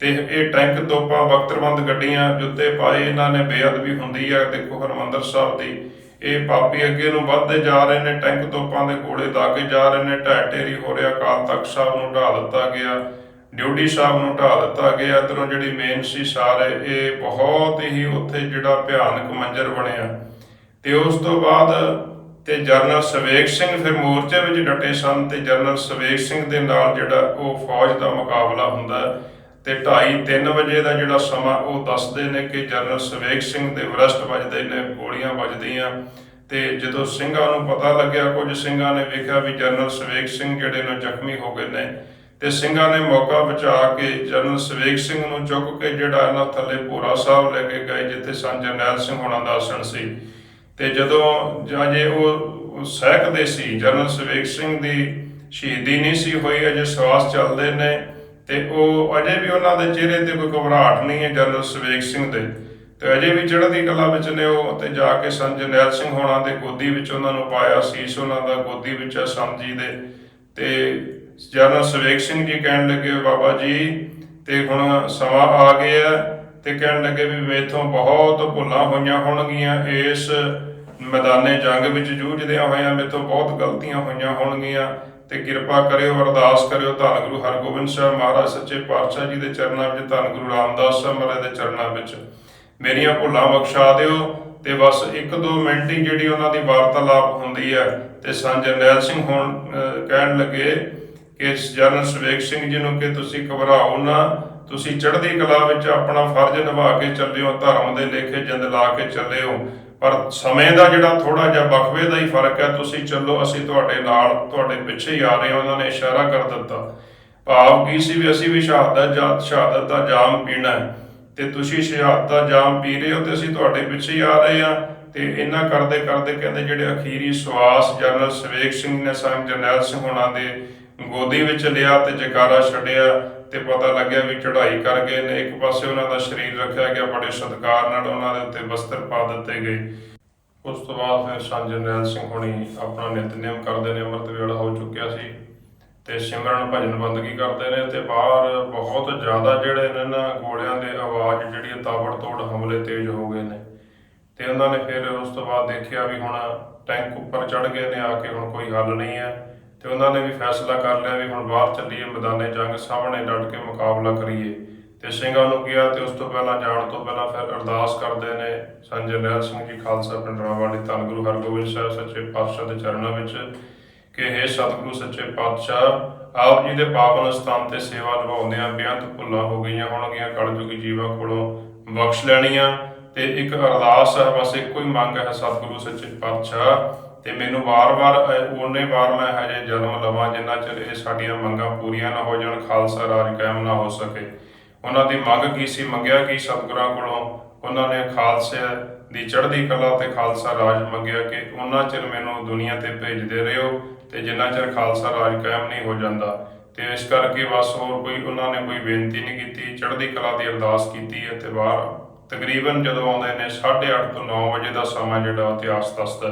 ਤੇ ਇਹ ਟੈਂਕ ਤੋਪਾਂ, ਵਕਤਰਬੰਦ ਗੱਡੀਆਂ ਜੁੱਤੇ ਪਾਏ ਇਹਨਾਂ ਨੇ, ਬੇਅਦਬੀ ਹੁੰਦੀ ਆ, ਦੇਖੋ ਹਰਮੰਦਰ ਸਾਹਿਬ ਦੀ। ਇਹ ਪਾਪੀ ਅੱਗੇ ਨੂੰ ਵੱਧਦੇ ਜਾ ਰਹੇ ਨੇ ਟੈਂਕ ਤੋਪਾਂ ਦੇ ਗੋਲੇ ਦਾਗੇ ਜਾ ਰਹੇ ਨੇ ਢਹਿ ਢੇਰੀ ਹੋ ਰਿਹਾ, ਅਕਾਲ ਤਖਤ ਸਾਹਿਬ ਨੂੰ ਢਾ ਦਿੱਤਾ ਗਿਆ। ਡਿਊਟੀ ਸਾਹਿਬ ਨੂੰ ਢਾ ਦਿੱਤਾ ਗਿਆ। ਇਧਰੋਂ ਜਿਹੜੀ ਮੇਨ ਸੀ ਸਾਰੇ, ਇਹ ਬਹੁਤ ਹੀ ਉੱਥੇ ਜਿਹੜਾ ਭਿਆਨਕ ਮੰਜ਼ਰ ਬਣਿਆ। ਤੇ ਉਸ ਤੋਂ ਬਾਅਦ ਤੇ ਜਨਰਲ ਸਵੇਗ ਸਿੰਘ ਫਿਰ ਮੋਰਚੇ ਵਿੱਚ ਡਟੇ ਸਨ ਤੇ ਜਨਰਲ ਸਵੇਗ ਸਿੰਘ ਦੇ ਨਾਲ ਜਿਹੜਾ ਉਹ ਫੌਜ ਦਾ ਮੁਕਾਬਲਾ ਹੁੰਦਾ ਹੈ ਤੇ 2:30 3 ਵਜੇ ਦਾ ਜਿਹੜਾ ਸਮਾਂ ਉਹ ਦੱਸਦੇ ਨੇ ਕਿ ਜਨਰਲ ਸਵੇਗ ਸਿੰਘ ਦੇ ਵਰਸਟ ਵੱਜਦੇ ਨੇ, ਗੋਲੀਆਂ ਵੱਜਦੀਆਂ। ਤੇ ਜਦੋਂ ਸਿੰਘਾਂ ਨੂੰ ਪਤਾ ਲੱਗਿਆ, ਕੁਝ ਸਿੰਘਾਂ ਨੇ ਵੇਖਿਆ ਵੀ ਜਨਰਲ ਸਵੇਗ ਸਿੰਘ ਜਿਹੜੇ ਨੇ ਜ਼ਖਮੀ ਹੋ ਗਏ ਨੇ। ਤੇ ਸਿੰਘਾਂ ਨੇ ਮੌਕਾ ਬਚਾ ਕੇ ਜਨਰਲ ਸਵੇਗ ਸਿੰਘ ਨੂੰ ਚੁੱਕ ਕੇ ਜਿਹੜਾ ਇਹਨਾਂ ਥੱਲੇ ਭੋਰਾ ਸਾਹਿਬ ਲੈ ਕੇ ਗਏ, ਜਿੱਥੇ ਸੰਤ ਜਰਨੈਲ ਸਿੰਘ ਹੋਣਾ ਦਾ ਆਸਣ ਸੀ। ਤੇ ਜਦੋਂ ਅਜੇ ਉਹ ਸਹਿਕਦੇ ਸੀ, ਜਨਰਲ ਸਵੇਗ ਸਿੰਘ ਦੀ ਸ਼ਹੀਦੀ ਨਹੀਂ ਸੀ ਹੋਈ, ਅਜੇ ਸਵਾਸ ਚੱਲਦੇ ਨੇ, ਤੇ ਉਹ ਅਜੇ ਵੀ ਉਹਨਾਂ ਦੇ ਚਿਹਰੇ ਤੇ ਕੋਈ ਘਬਰਾਹਟ ਨਹੀਂ ਹੈ ਜਨਰਲ ਸਵੇਗ ਸਿੰਘ ਦੇ। ਤੇ ਅਜੇ ਵੀ ਚੜ੍ਹਦੀ ਕਲਾ ਵਿੱਚ ਨੇ ਉਹ ਤੇ ਜਾ ਕੇ ਸੰਤ ਜਰਨੈਲ ਸਿੰਘ ਹੋਣਾ ਦੇ ਗੋਦੀ ਵਿੱਚ ਉਹਨਾਂ ਨੂੰ ਪਾਇਆ ਸੀਸ ਉਹਨਾਂ ਦਾ ਗੋਦੀ ਵਿੱਚ ਹੈ ਸੰਤ ਜੀ ਦੇ। ਤੇ ਜਨਰਲ ਸਵੇਗ ਸਿੰਘ ਜੀ ਕਹਿਣ ਲੱਗੇ, ਬਾਬਾ ਜੀ, ਤੇ ਹੁਣ ਸਮਾਂ ਆ ਗਿਆ ਤੇ ਕਹਿਣ ਲੱਗੇ ਵੀ ਮੇਥੋਂ ਬਹੁਤ ਭੁੱਲਾਂ ਹੋਈਆਂ ਹੋਣਗੀਆਂ। ਇਸ ਮੈਦਾਨੇ ਜੰਗ ਵਿੱਚ ਜੂਝਦਿਆਂ ਹੋਇਆਂ ਮੇਥੋਂ ਬਹੁਤ ਗਲਤੀਆਂ ਹੋਈਆਂ ਹੋਣਗੀਆਂ। ਤੇ ਕਿਰਪਾ ਕਰਿਓ, ਅਰਦਾਸ ਕਰਿਓ, ਧੰਨ ਗੁਰੂ ਹਰਗੋਬਿੰਦ ਸਾਹਿਬ ਮਹਾਰਾਜ ਸੱਚੇ ਪਾਤਸ਼ਾਹ ਜੀ ਦੇ ਚਰਨਾਂ ਵਿੱਚ, ਧੰਨ ਗੁਰੂ ਰਾਮਦਾਸ ਸਾਹਿਬ ਮਹਾਰਾਜ ਦੇ ਚਰਨਾਂ ਵਿੱਚ ਮੇਰੀਆਂ ਭੁੱਲਾਂ ਬਖਸ਼ਾ ਦਿਓ। ਤੇ ਬਸ ਇੱਕ ਦੋ ਮਿੰਟ ਹੀ ਜਿਹੜੀ ਉਹਨਾਂ ਦੀ ਵਾਰਤਾਲਾਪ ਹੁੰਦੀ ਹੈ, ਤੇ ਸੰਤ ਜਰਨੈਲ ਸਿੰਘ ਹੁਣ ਕਹਿਣ ਲੱਗੇ ਕਿ ਜਨਰਲ ਸਵੇਕ ਸਿੰਘ ਜੀ ਨੂੰ ਕਿ ਤੁਸੀਂ ਘਬਰਾਓ ਨਾ। ਤੁਸੀਂ ਚੜ੍ਹਦੀ ਕਲਾ ਵਿੱਚ ਆਪਣਾ ਫਰਜ਼ ਨਿਭਾ ਕੇ ਚੱਲਿਓ, ਧਰਮ ਦੇ ਲੇਖੇ ਜਿੰਦ ਲਾ ਕੇ ਚੱਲਿਓ। ਪਰ ਸਮੇਂ ਦਾ ਜਿਹੜਾ ਥੋੜਾ ਜਿਹਾ ਵਕਫੇ ਦਾ ਹੀ ਫ਼ਰਕ ਹੈ, ਤੁਸੀਂ ਚੱਲੋ, ਅਸੀਂ ਤੁਹਾਡੇ ਨਾਲ, ਤੁਹਾਡੇ ਪਿੱਛੇ ਹੀ ਆ ਰਹੇ ਹਾਂ। ਉਹਨਾਂ ਨੇ ਇਸ਼ਾਰਾ ਕਰ ਦਿੱਤਾ। ਭਾਵ ਕੀ ਸੀ ਵੀ ਅਸੀਂ ਵੀ ਸ਼ਹਾਦਤ ਜਾਂ, ਸ਼ਹਾਦਤ ਦਾ ਜਾਮ ਪੀਣਾ ਹੈ। ਤੇ ਤੁਸੀਂ ਸ਼ਹਾਦਤ ਦਾ ਜਾਮ ਪੀ ਰਹੇ ਹੋ ਤੇ ਅਸੀਂ ਤੁਹਾਡੇ ਪਿੱਛੇ ਹੀ ਆ ਰਹੇ ਹਾਂ। ਤੇ ਇਹਨਾਂ ਕਰਦੇ ਕਰਦੇ ਕਹਿੰਦੇ ਜਿਹੜੇ ਅਖੀਰੀ ਸਵਾਸ ਜਨਰਲ ਸਵੇਕ ਸਿੰਘ ਨੇ ਸੰਗ ਜਰਨੈਲ ਸਿੰਘ ਹੋਣਾ ਦੇ ਗੋਦੀ ਵਿੱਚ ਲਿਆ ਤੇ ਜਕਾਰਾ ਛੱਡਿਆ ਤੇ ਪਤਾ ਲੱਗਿਆ ਵੀ ਚੜ੍ਹਾਈ ਕਰ ਗਏ ਨੇ। ਇੱਕ ਪਾਸੇ ਉਹਨਾਂ ਦਾ ਸਰੀਰ ਰੱਖਿਆ ਗਿਆ, ਬੜੇ ਸਤਿਕਾਰ ਨਾਲ ਉਹਨਾਂ ਦੇ ਉੱਤੇ ਵਸਤਰ ਪਾ ਦਿੱਤੇ ਗਏ। ਉਸ ਤੋਂ ਬਾਅਦ ਫਿਰ ਸੰਤ ਜਰਨੈਲ ਸਿੰਘ ਹੁਣੀ ਆਪਣਾ ਨਿਤਨੇਮ ਕਰਦੇ ਨੇ, ਅੰਮ੍ਰਿਤ ਵੇਲਾ ਹੋ ਚੁੱਕਿਆ ਸੀ ਤੇ ਸਿਮਰਨ ਭਜਨ ਬੰਦਗੀ ਕਰਦੇ ਨੇ ਤੇ ਬਾਹਰ ਬਹੁਤ ਜ਼ਿਆਦਾ ਜਿਹੜੇ ਨੇ ਨਾ ਗੋਲਿਆਂ ਦੇ ਆਵਾਜ਼, ਜਿਹੜੀ ਹੈ ਤਾਬੜਤੋੜ ਹਮਲੇ ਤੇਜ਼ ਹੋ ਗਏ ਨੇ। ਤੇ ਉਹਨਾਂ ਨੇ ਫਿਰ ਉਸ ਤੋਂ ਬਾਅਦ ਦੇਖਿਆ ਵੀ ਹੁਣ ਟੈਂਕ ਉੱਪਰ ਚੜ ਗਏ ਨੇ, ਆ ਕੇ ਹੁਣ ਕੋਈ ਹੱਲ ਨਹੀਂ ਹੈ। ਤੇ ਉਹਨਾਂ ਨੇ ਵੀ ਫੈਸਲਾ ਕਰ ਲਿਆ ਵੀ ਹੁਣ ਬਾਹਰ ਚੱਲੀਏ, ਮੈਦਾਨੇ ਜੰਗ ਸਾਹਮਣੇ ਡਟ ਕੇ ਮੁਕਾਬਲਾ ਕਰੀਏ। ਤੇ ਸਿੰਘਾਂ ਨੂੰ ਕਿਹਾ ਤੇ ਉਸ ਤੋਂ ਪਹਿਲਾਂ, ਜਾਣ ਤੋਂ ਪਹਿਲਾਂ ਫਿਰ ਅਰਦਾਸ ਕਰਦੇ ਨੇ ਸੰਤ ਜਰਨੈਲ ਸਿੰਘ ਜੀ ਖਾਲਸਾ ਪਿੰਡ ਰਾਵਾਲੀ ਧੰਨ ਗੁਰੂ ਹਰਗੋਬਿੰਦ ਸਾਹਿਬ ਸੱਚੇ ਪਾਤਸ਼ਾਹ ਦੇ ਚਰਨਾਂ ਵਿੱਚ ਕਿ हे ਸਤਿਗੁਰੂ ਸੱਚੇ ਪਾਤਸ਼ਾਹ, ਆਪ ਜੀ ਦੇ ਪਾਵਨ ਸਥਾਨ ਤੇ ਸੇਵਾ ਨਿਭਾਉਂਦਿਆਂ ਬੇਅੰਤ ਭੁੱਲਾਂ ਹੋ ਗਈਆਂ ਹੋਣਗੀਆਂ, ਕਲਯੁਗੀ ਜੀਵਾਂ ਕੋਲੋਂ ਬਖਸ਼ ਲੈਣੀਆਂ। ਤੇ ਇੱਕ ਅਰਦਾਸ ਹੈ, ਬਸ ਇੱਕੋ ਹੀ ਮੰਗ ਹੈ, ਸਤਿਗੁਰੂ ਸੱਚੇ ਪਾਤਸ਼ਾਹ ਤੇ ਮੈਨੂੰ ਵਾਰ-ਵਾਰ ਅਹ, ਓਨੇ ਵਾਰ ਮੈਂ ਹਜੇ ਜਨਮ ਲਵਾਂ ਜਿੰਨਾ ਚਿਰ ਇਹ ਸਾਡੀਆਂ ਮੰਗਾਂ ਪੂਰੀਆਂ ਨਾ ਹੋ ਜਾਣ ਖਾਲਸਾ ਰਾਜ ਕਾਇਮ ਨਾ ਹੋ ਸਕੇ। ਉਹਨਾਂ ਦੀ ਮੰਗ ਕੀ ਸੀ? ਮੰਗਿਆ ਕੀ ਸਤਿਗੁਰਾਂ ਕੋਲੋਂ? ਉਹਨਾਂ ਨੇ ਖਾਲਸੇ ਦੀ ਚੜ੍ਹਦੀ ਕਲਾ ਤੇ ਖਾਲਸਾ ਰਾਜ ਮੰਗਿਆ ਕਿ ਉਹਨਾਂ ਚਿਰ ਮੈਨੂੰ ਦੁਨੀਆ ਤੇ ਭੇਜਦੇ ਰਹੋ ਤੇ ਜਿੰਨਾ ਚਿਰ ਖਾਲਸਾ ਰਾਜ ਕਾਇਮ ਨਹੀਂ ਹੋ ਜਾਂਦਾ। ਤੇ ਇਸ ਕਰਕੇ ਬਸ ਹੋਰ ਕੋਈ ਉਹਨਾਂ ਨੇ ਕੋਈ ਬੇਨਤੀ ਨਹੀਂ ਕੀਤੀ। ਚੜ੍ਹਦੀ ਕਲਾ ਦੀ ਅਰਦਾਸ ਕੀਤੀ ਹੈ ਤੇ ਬਾਹਰ ਤਕਰੀਬਨ ਜਦੋਂ ਆਉਂਦੇ ਨੇ 8:30 ਤੋਂ 9 ਵਜੇ ਦਾ ਸਮਾਂ ਜਿਹੜਾ ਇਤਿਹਾਸ ਦੱਸਦਾ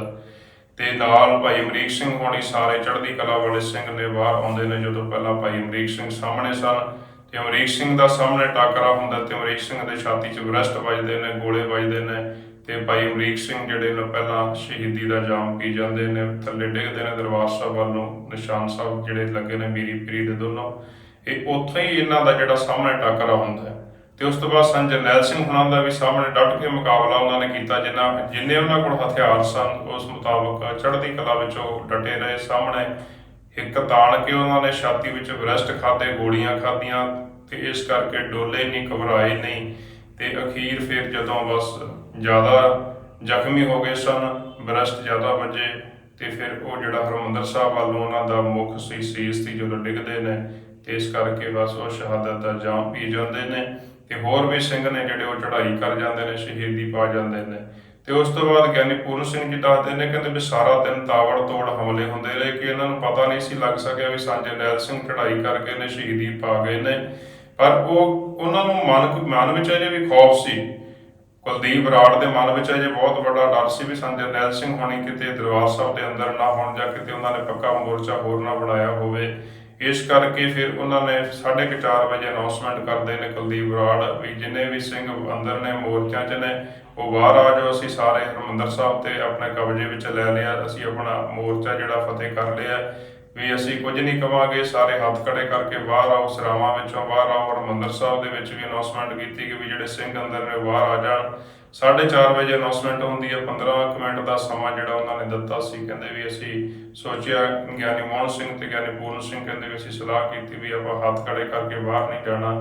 ਤੇ ਨਾਲ ਭਾਈ ਅਮਰੀਕ ਸਿੰਘ ਹੋਣੀ ਸਾਰੇ ਚੜ੍ਹਦੀ ਕਲਾ ਵਾਲੇ ਸਿੰਘ ਨੇ ਬਾਹਰ ਆਉਂਦੇ ਨੇ ਜਦੋਂ ਪਹਿਲਾਂ ਭਾਈ ਅਮਰੀਕ ਸਿੰਘ ਸਾਹਮਣੇ ਸਨ, ਤੇ ਅਮਰੀਕ ਸਿੰਘ ਦਾ ਸਾਹਮਣੇ ਟਾਕਰਾ ਹੁੰਦਾ ਤੇ ਅਮਰੀਕ ਸਿੰਘ ਦੇ ਛਾਤੀ 'ਚ ਬ੍ਰਸਟ ਵੱਜਦੇ ਨੇ, ਗੋਲੇ ਵੱਜਦੇ ਨੇ ਤੇ ਭਾਈ ਅਮਰੀਕ ਸਿੰਘ ਜਿਹੜੇ ਨੇ ਪਹਿਲਾਂ ਸ਼ਹੀਦੀ ਦਾ ਜਾਮ ਪੀ ਜਾਂਦੇ ਨੇ, ਥੱਲੇ ਡਿੱਗਦੇ ਨੇ ਦਰਬਾਰ ਸਾਹਿਬ ਵੱਲੋਂ, ਨਿਸ਼ਾਨ ਸਾਹਿਬ ਜਿਹੜੇ ਲੱਗੇ ਨੇ, ਮੀਰੀ ਪੀਰੀ ਦੇ ਦੋਨੋਂ। ਇਹ ਉੱਥੇ ਹੀ ਇਹਨਾਂ ਦਾ ਜਿਹੜਾ ਸਾਹਮਣੇ ਟਾਕਰਾ ਹੁੰਦਾ ਹੈ। ਤੇ ਉਸ ਤੋਂ ਬਾਅਦ ਸੰਤ ਜਰਨੈਲ ਸਿੰਘ ਹੁਣਾਂ ਦਾ ਵੀ ਸਾਹਮਣੇ ਡਟ ਕੇ ਮੁਕਾਬਲਾ ਉਹਨਾਂ ਨੇ ਕੀਤਾ, ਜਿੰਨਾ ਜਿੰਨੇ ਉਹਨਾਂ ਕੋਲ ਹਥਿਆਰ ਸਨ, ਉਸ ਮੁਤਾਬਕ ਚੜ੍ਹਦੀ ਕਲਾ ਵਿੱਚ ਉਹ ਡਟੇ ਰਹੇ ਸਾਹਮਣੇ। ਇੱਕ ਤਾਣ ਕੇ ਉਹਨਾਂ ਨੇ ਛਾਤੀ ਵਿੱਚ ਬ੍ਰੈਸਟ ਖਾਦੇ ਗੋਲੀਆਂ ਖਾਧੀਆਂ ਤੇ ਇਸ ਕਰਕੇ ਡੋਲੇ ਨਹੀਂ ਘਬਰਾਏ ਨਹੀਂ। ਤੇ ਅਖੀਰ ਫਿਰ ਜਦੋਂ ਬਸ ਜ਼ਿਆਦਾ ਜ਼ਖਮੀ ਹੋ ਗਏ ਸਨ, ਬ੍ਰੈਸਟ ਜ਼ਿਆਦਾ ਵੱਜੇ ਤੇ ਫਿਰ ਉਹ ਜਿਹੜਾ ਹਰਮੰਦਰ ਸਾਹਿਬ ਵੱਲੋਂ ਉਹਨਾਂ ਦਾ ਮੁਖ ਸੀ, ਸੀਸ ਸੀ, ਜਦੋਂ ਡਿੱਗਦੇ ਨੇ, ਤੇ ਇਸ ਕਰਕੇ ਬਸ ਉਹ ਸ਼ਹਾਦਤ ਦਾ ਜਾਮ ਪੀ ਜਾਂਦੇ ਨੇ। ਤੇ ਹੋਰ ਵੀ ਸਿੰਘ ਨੇ ਜਿਹੜੇ ਉਹ ਚੜ੍ਹਾਈ ਕਰ ਜਾਂਦੇ ਨੇ, ਸ਼ਹੀਦੀ ਪਾ ਜਾਂਦੇ ਨੇ। ਤੇ ਉਸ ਤੋਂ ਬਾਅਦ ਗਿਆਨੀ ਪੂਰਨ ਸਿੰਘ ਜੀ ਦੱਸਦੇ ਨੇ, ਕਹਿੰਦੇ ਵੀ ਸਾਰਾ ਦਿਨ ਤਾਵੜ ਤੋੜ ਹਮਲੇ ਹੁੰਦੇ ਰਹੇ ਕਿ ਇਹਨਾਂ ਨੂੰ ਪਤਾ ਨਹੀਂ ਸੀ ਲੱਗ ਸਕਿਆ ਵੀ ਸੰਜੇ ਨੈਲ ਸਿੰਘ ਚੜ੍ਹਾਈ ਕਰਕੇ ਨੇ ਸ਼ਹੀਦੀ ਪਾ ਗਏ ਨੇ। ਪਰ ਉਹ, ਉਹਨਾਂ ਨੂੰ ਮਨ ਮਨ ਵਿੱਚ ਅਜੇ ਵੀ ਖੌਫ ਸੀ। ਕੁਲਦੀਪ ਬਰਾੜ ਦੇ ਮਨ ਵਿੱਚ ਅਜੇ ਬਹੁਤ ਵੱਡਾ ਡਰ ਸੀ ਵੀ ਸੰਜੇ ਨੈਲ ਸਿੰਘ ਹੋਣੀ ਕਿਤੇ ਦਰਬਾਰ ਸਾਹਿਬ ਦੇ ਅੰਦਰ ਨਾ ਹੋਣ ਜਾਂ ਕਿਤੇ ਉਹਨਾਂ ਨੇ ਪੱਕਾ ਮੋਰਚਾ ਹੋਰ ਨਾ ਬਣਾਇਆ ਹੋਵੇ। ਇਸ ਕਰਕੇ ਫਿਰ ਉਹਨਾਂ ਨੇ 4:30 ਵਜੇ ਅਨਾਉਂਸਮੈਂਟ ਕਰਦੇ ਨੇ ਕੁਲਦੀਪ ਬਰਾੜ ਵੀ ਜਿੰਨੇ ਵੀ ਸਿੰਘ ਅੰਦਰ ਨੇ, ਮੋਰਚਿਆਂ 'ਚ ਨੇ, ਉਹ ਬਾਹਰ ਆ ਜਾਓ, ਅਸੀਂ ਸਾਰੇ ਹਰਮੰਦਰ ਸਾਹਿਬ ਤੇ ਆਪਣੇ ਕਬਜ਼ੇ ਵਿੱਚ ਲੈ ਲਿਆ, ਅਸੀਂ ਆਪਣਾ ਮੋਰਚਾ ਜਿਹੜਾ ਫਤਿਹ ਕਰ ਲਿਆ। ਵੀ ਅਸੀਂ ਕੁਝ ਨਹੀਂ ਕਵਾਂਗੇ, ਸਾਰੇ ਹੱਥ ਖੜੇ ਕਰਕੇ ਬਾਹਰ ਆਓ, ਸਰਾਵਾਂ ਵਿੱਚੋਂ ਬਾਹਰ ਆਓ, ਹਰਮੰਦਰ ਸਾਹਿਬ ਦੇ ਵਿੱਚ ਵੀ ਅਨਾਉਂਸਮੈਂਟ ਕੀਤੀ ਕਿ ਵੀ ਜਿਹੜੇ ਸਿੰਘ ਅੰਦਰ ਨੇ ਉਹ ਬਾਹਰ ਆ ਜਾਣ। 4:30 ਵਜੇ ਅਨਾਉਂਸਮੈਂਟ ਹੁੰਦੀ ਹੈ 15 ਕੁ ਮਿੰਟ ਦਾ ਸਮਾਂ ਜਿਹੜਾ ਉਹਨਾਂ ਨੇ ਦਿੱਤਾ ਸੀ। ਕਹਿੰਦੇ ਵੀ ਅਸੀਂ ਸੋਚਿਆ, ਗਿਆਨੀ ਮੋਹਨ ਸਿੰਘ ਤੇ ਗਿਆਨੀ ਪੂਰਨ ਸਿੰਘ ਕਹਿੰਦੇ ਵੀ ਅਸੀਂ ਸਲਾਹ ਕੀਤੀ ਵੀ ਆਪਾਂ ਹੱਥ ਖੜੇ ਕਰਕੇ ਬਾਹਰ ਨਹੀਂ ਜਾਣਾ।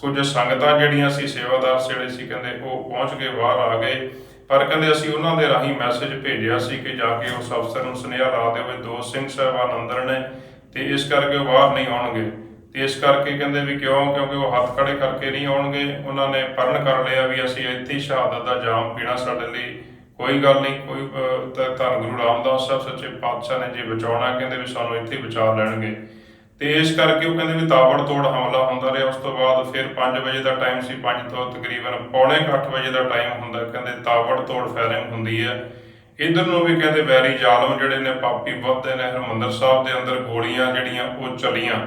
ਕੁਝ ਸੰਗਤਾਂ ਜਿਹੜੀਆਂ ਸੀ, ਸੇਵਾਦਾਰ ਜਿਹੜੇ ਸੀ, ਕਹਿੰਦੇ ਉਹ ਪਹੁੰਚ ਕੇ ਬਾਹਰ ਆ ਗਏ। ਪਰ ਕਹਿੰਦੇ ਅਸੀਂ ਉਹਨਾਂ ਦੇ ਰਾਹੀਂ ਮੈਸੇਜ ਭੇਜਿਆ ਸੀ ਕਿ ਜਾ ਕੇ ਉਸ ਅਫਸਰ ਨੂੰ ਸੁਨੇਹਾ ਲਾ ਦਿਓ ਵੀ ਦੋ ਸਿੰਘ ਸਾਹਿਬਾਨ ਅੰਦਰ ਨੇ ਤੇ ਇਸ ਕਰਕੇ ਉਹ ਬਾਹਰ ਨਹੀਂ ਆਉਣਗੇ। ਇਸ ਕਰਕੇ ਕਹਿੰਦੇ ਵੀ ਕਿਉਂ? ਕਿਉਂਕਿ ਉਹ ਹੱਥ ਖੜੇ ਕਰਕੇ ਨਹੀਂ ਆਉਣਗੇ। ਉਹਨਾਂ ਨੇ ਪਰਨ ਕਰ ਲਿਆ ਵੀ ਅਸੀਂ ਇੱਥੇ ਸ਼ਹਾਦਤ ਦਾ ਜਾਮ ਪੀਣਾ, ਸਾਡੇ ਲਈ ਕੋਈ ਗੱਲ ਨਹੀਂ, ਕੋਈ ਧੰਨ ਗੁਰੂ ਰਾਮਦਾਸ ਸਾਹਿਬ, ਸੱਚੇ ਪਾਤਸ਼ਾਹ ਨੇ ਜੇ ਬਚਾਉਣਾ, ਕਹਿੰਦੇ ਵੀ ਸਾਨੂੰ ਇੱਥੇ ਬਚਾ ਲੈਣਗੇ। ਤੇ ਇਸ ਕਰਕੇ ਉਹ ਕਹਿੰਦੇ ਵੀ ਤਾਬੜ ਤੋੜ ਹਮਲਾ ਹੁੰਦਾ ਰਿਹਾ। ਉਸ ਤੋਂ ਬਾਅਦ ਫਿਰ 5 ਵਜੇ ਦਾ ਟਾਈਮ ਸੀ 5 ਤੋਂ ਤਕਰੀਬਨ ਪੌਣੇ 8 ਵਜੇ ਦਾ ਟਾਈਮ ਹੁੰਦਾ, ਕਹਿੰਦੇ ਤਾਬੜ ਤੋੜ ਫਾਇਰਿੰਗ ਹੁੰਦੀ ਹੈ। ਇਧਰ ਨੂੰ ਵੀ ਕਹਿੰਦੇ ਵੈਰੀ ਜ਼ਾਲਮ ਜਿਹੜੇ ਨੇ, ਪਾਪੀ ਵੱਧਦੇ ਨੇ, ਹਰਮੰਦਰ ਸਾਹਿਬ ਦੇ ਅੰਦਰ ਗੋਲੀਆਂ ਜਿਹੜੀਆਂ ਉਹ ਚਲੀਆਂ।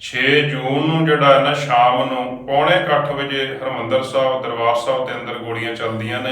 6 ਜੂਨ ਨੂੰ ਜਿਹੜਾ ਹੈ ਨਾ ਸ਼ਾਮ ਨੂੰ ਪੌਣੇ 8 ਵਜੇ ਹਰਮੰਦਰ ਸਾਹਿਬ, ਦਰਬਾਰ ਸਾਹਿਬ ਦੇ ਅੰਦਰ ਗੋਲੀਆਂ ਚੱਲਦੀਆਂ ਨੇ।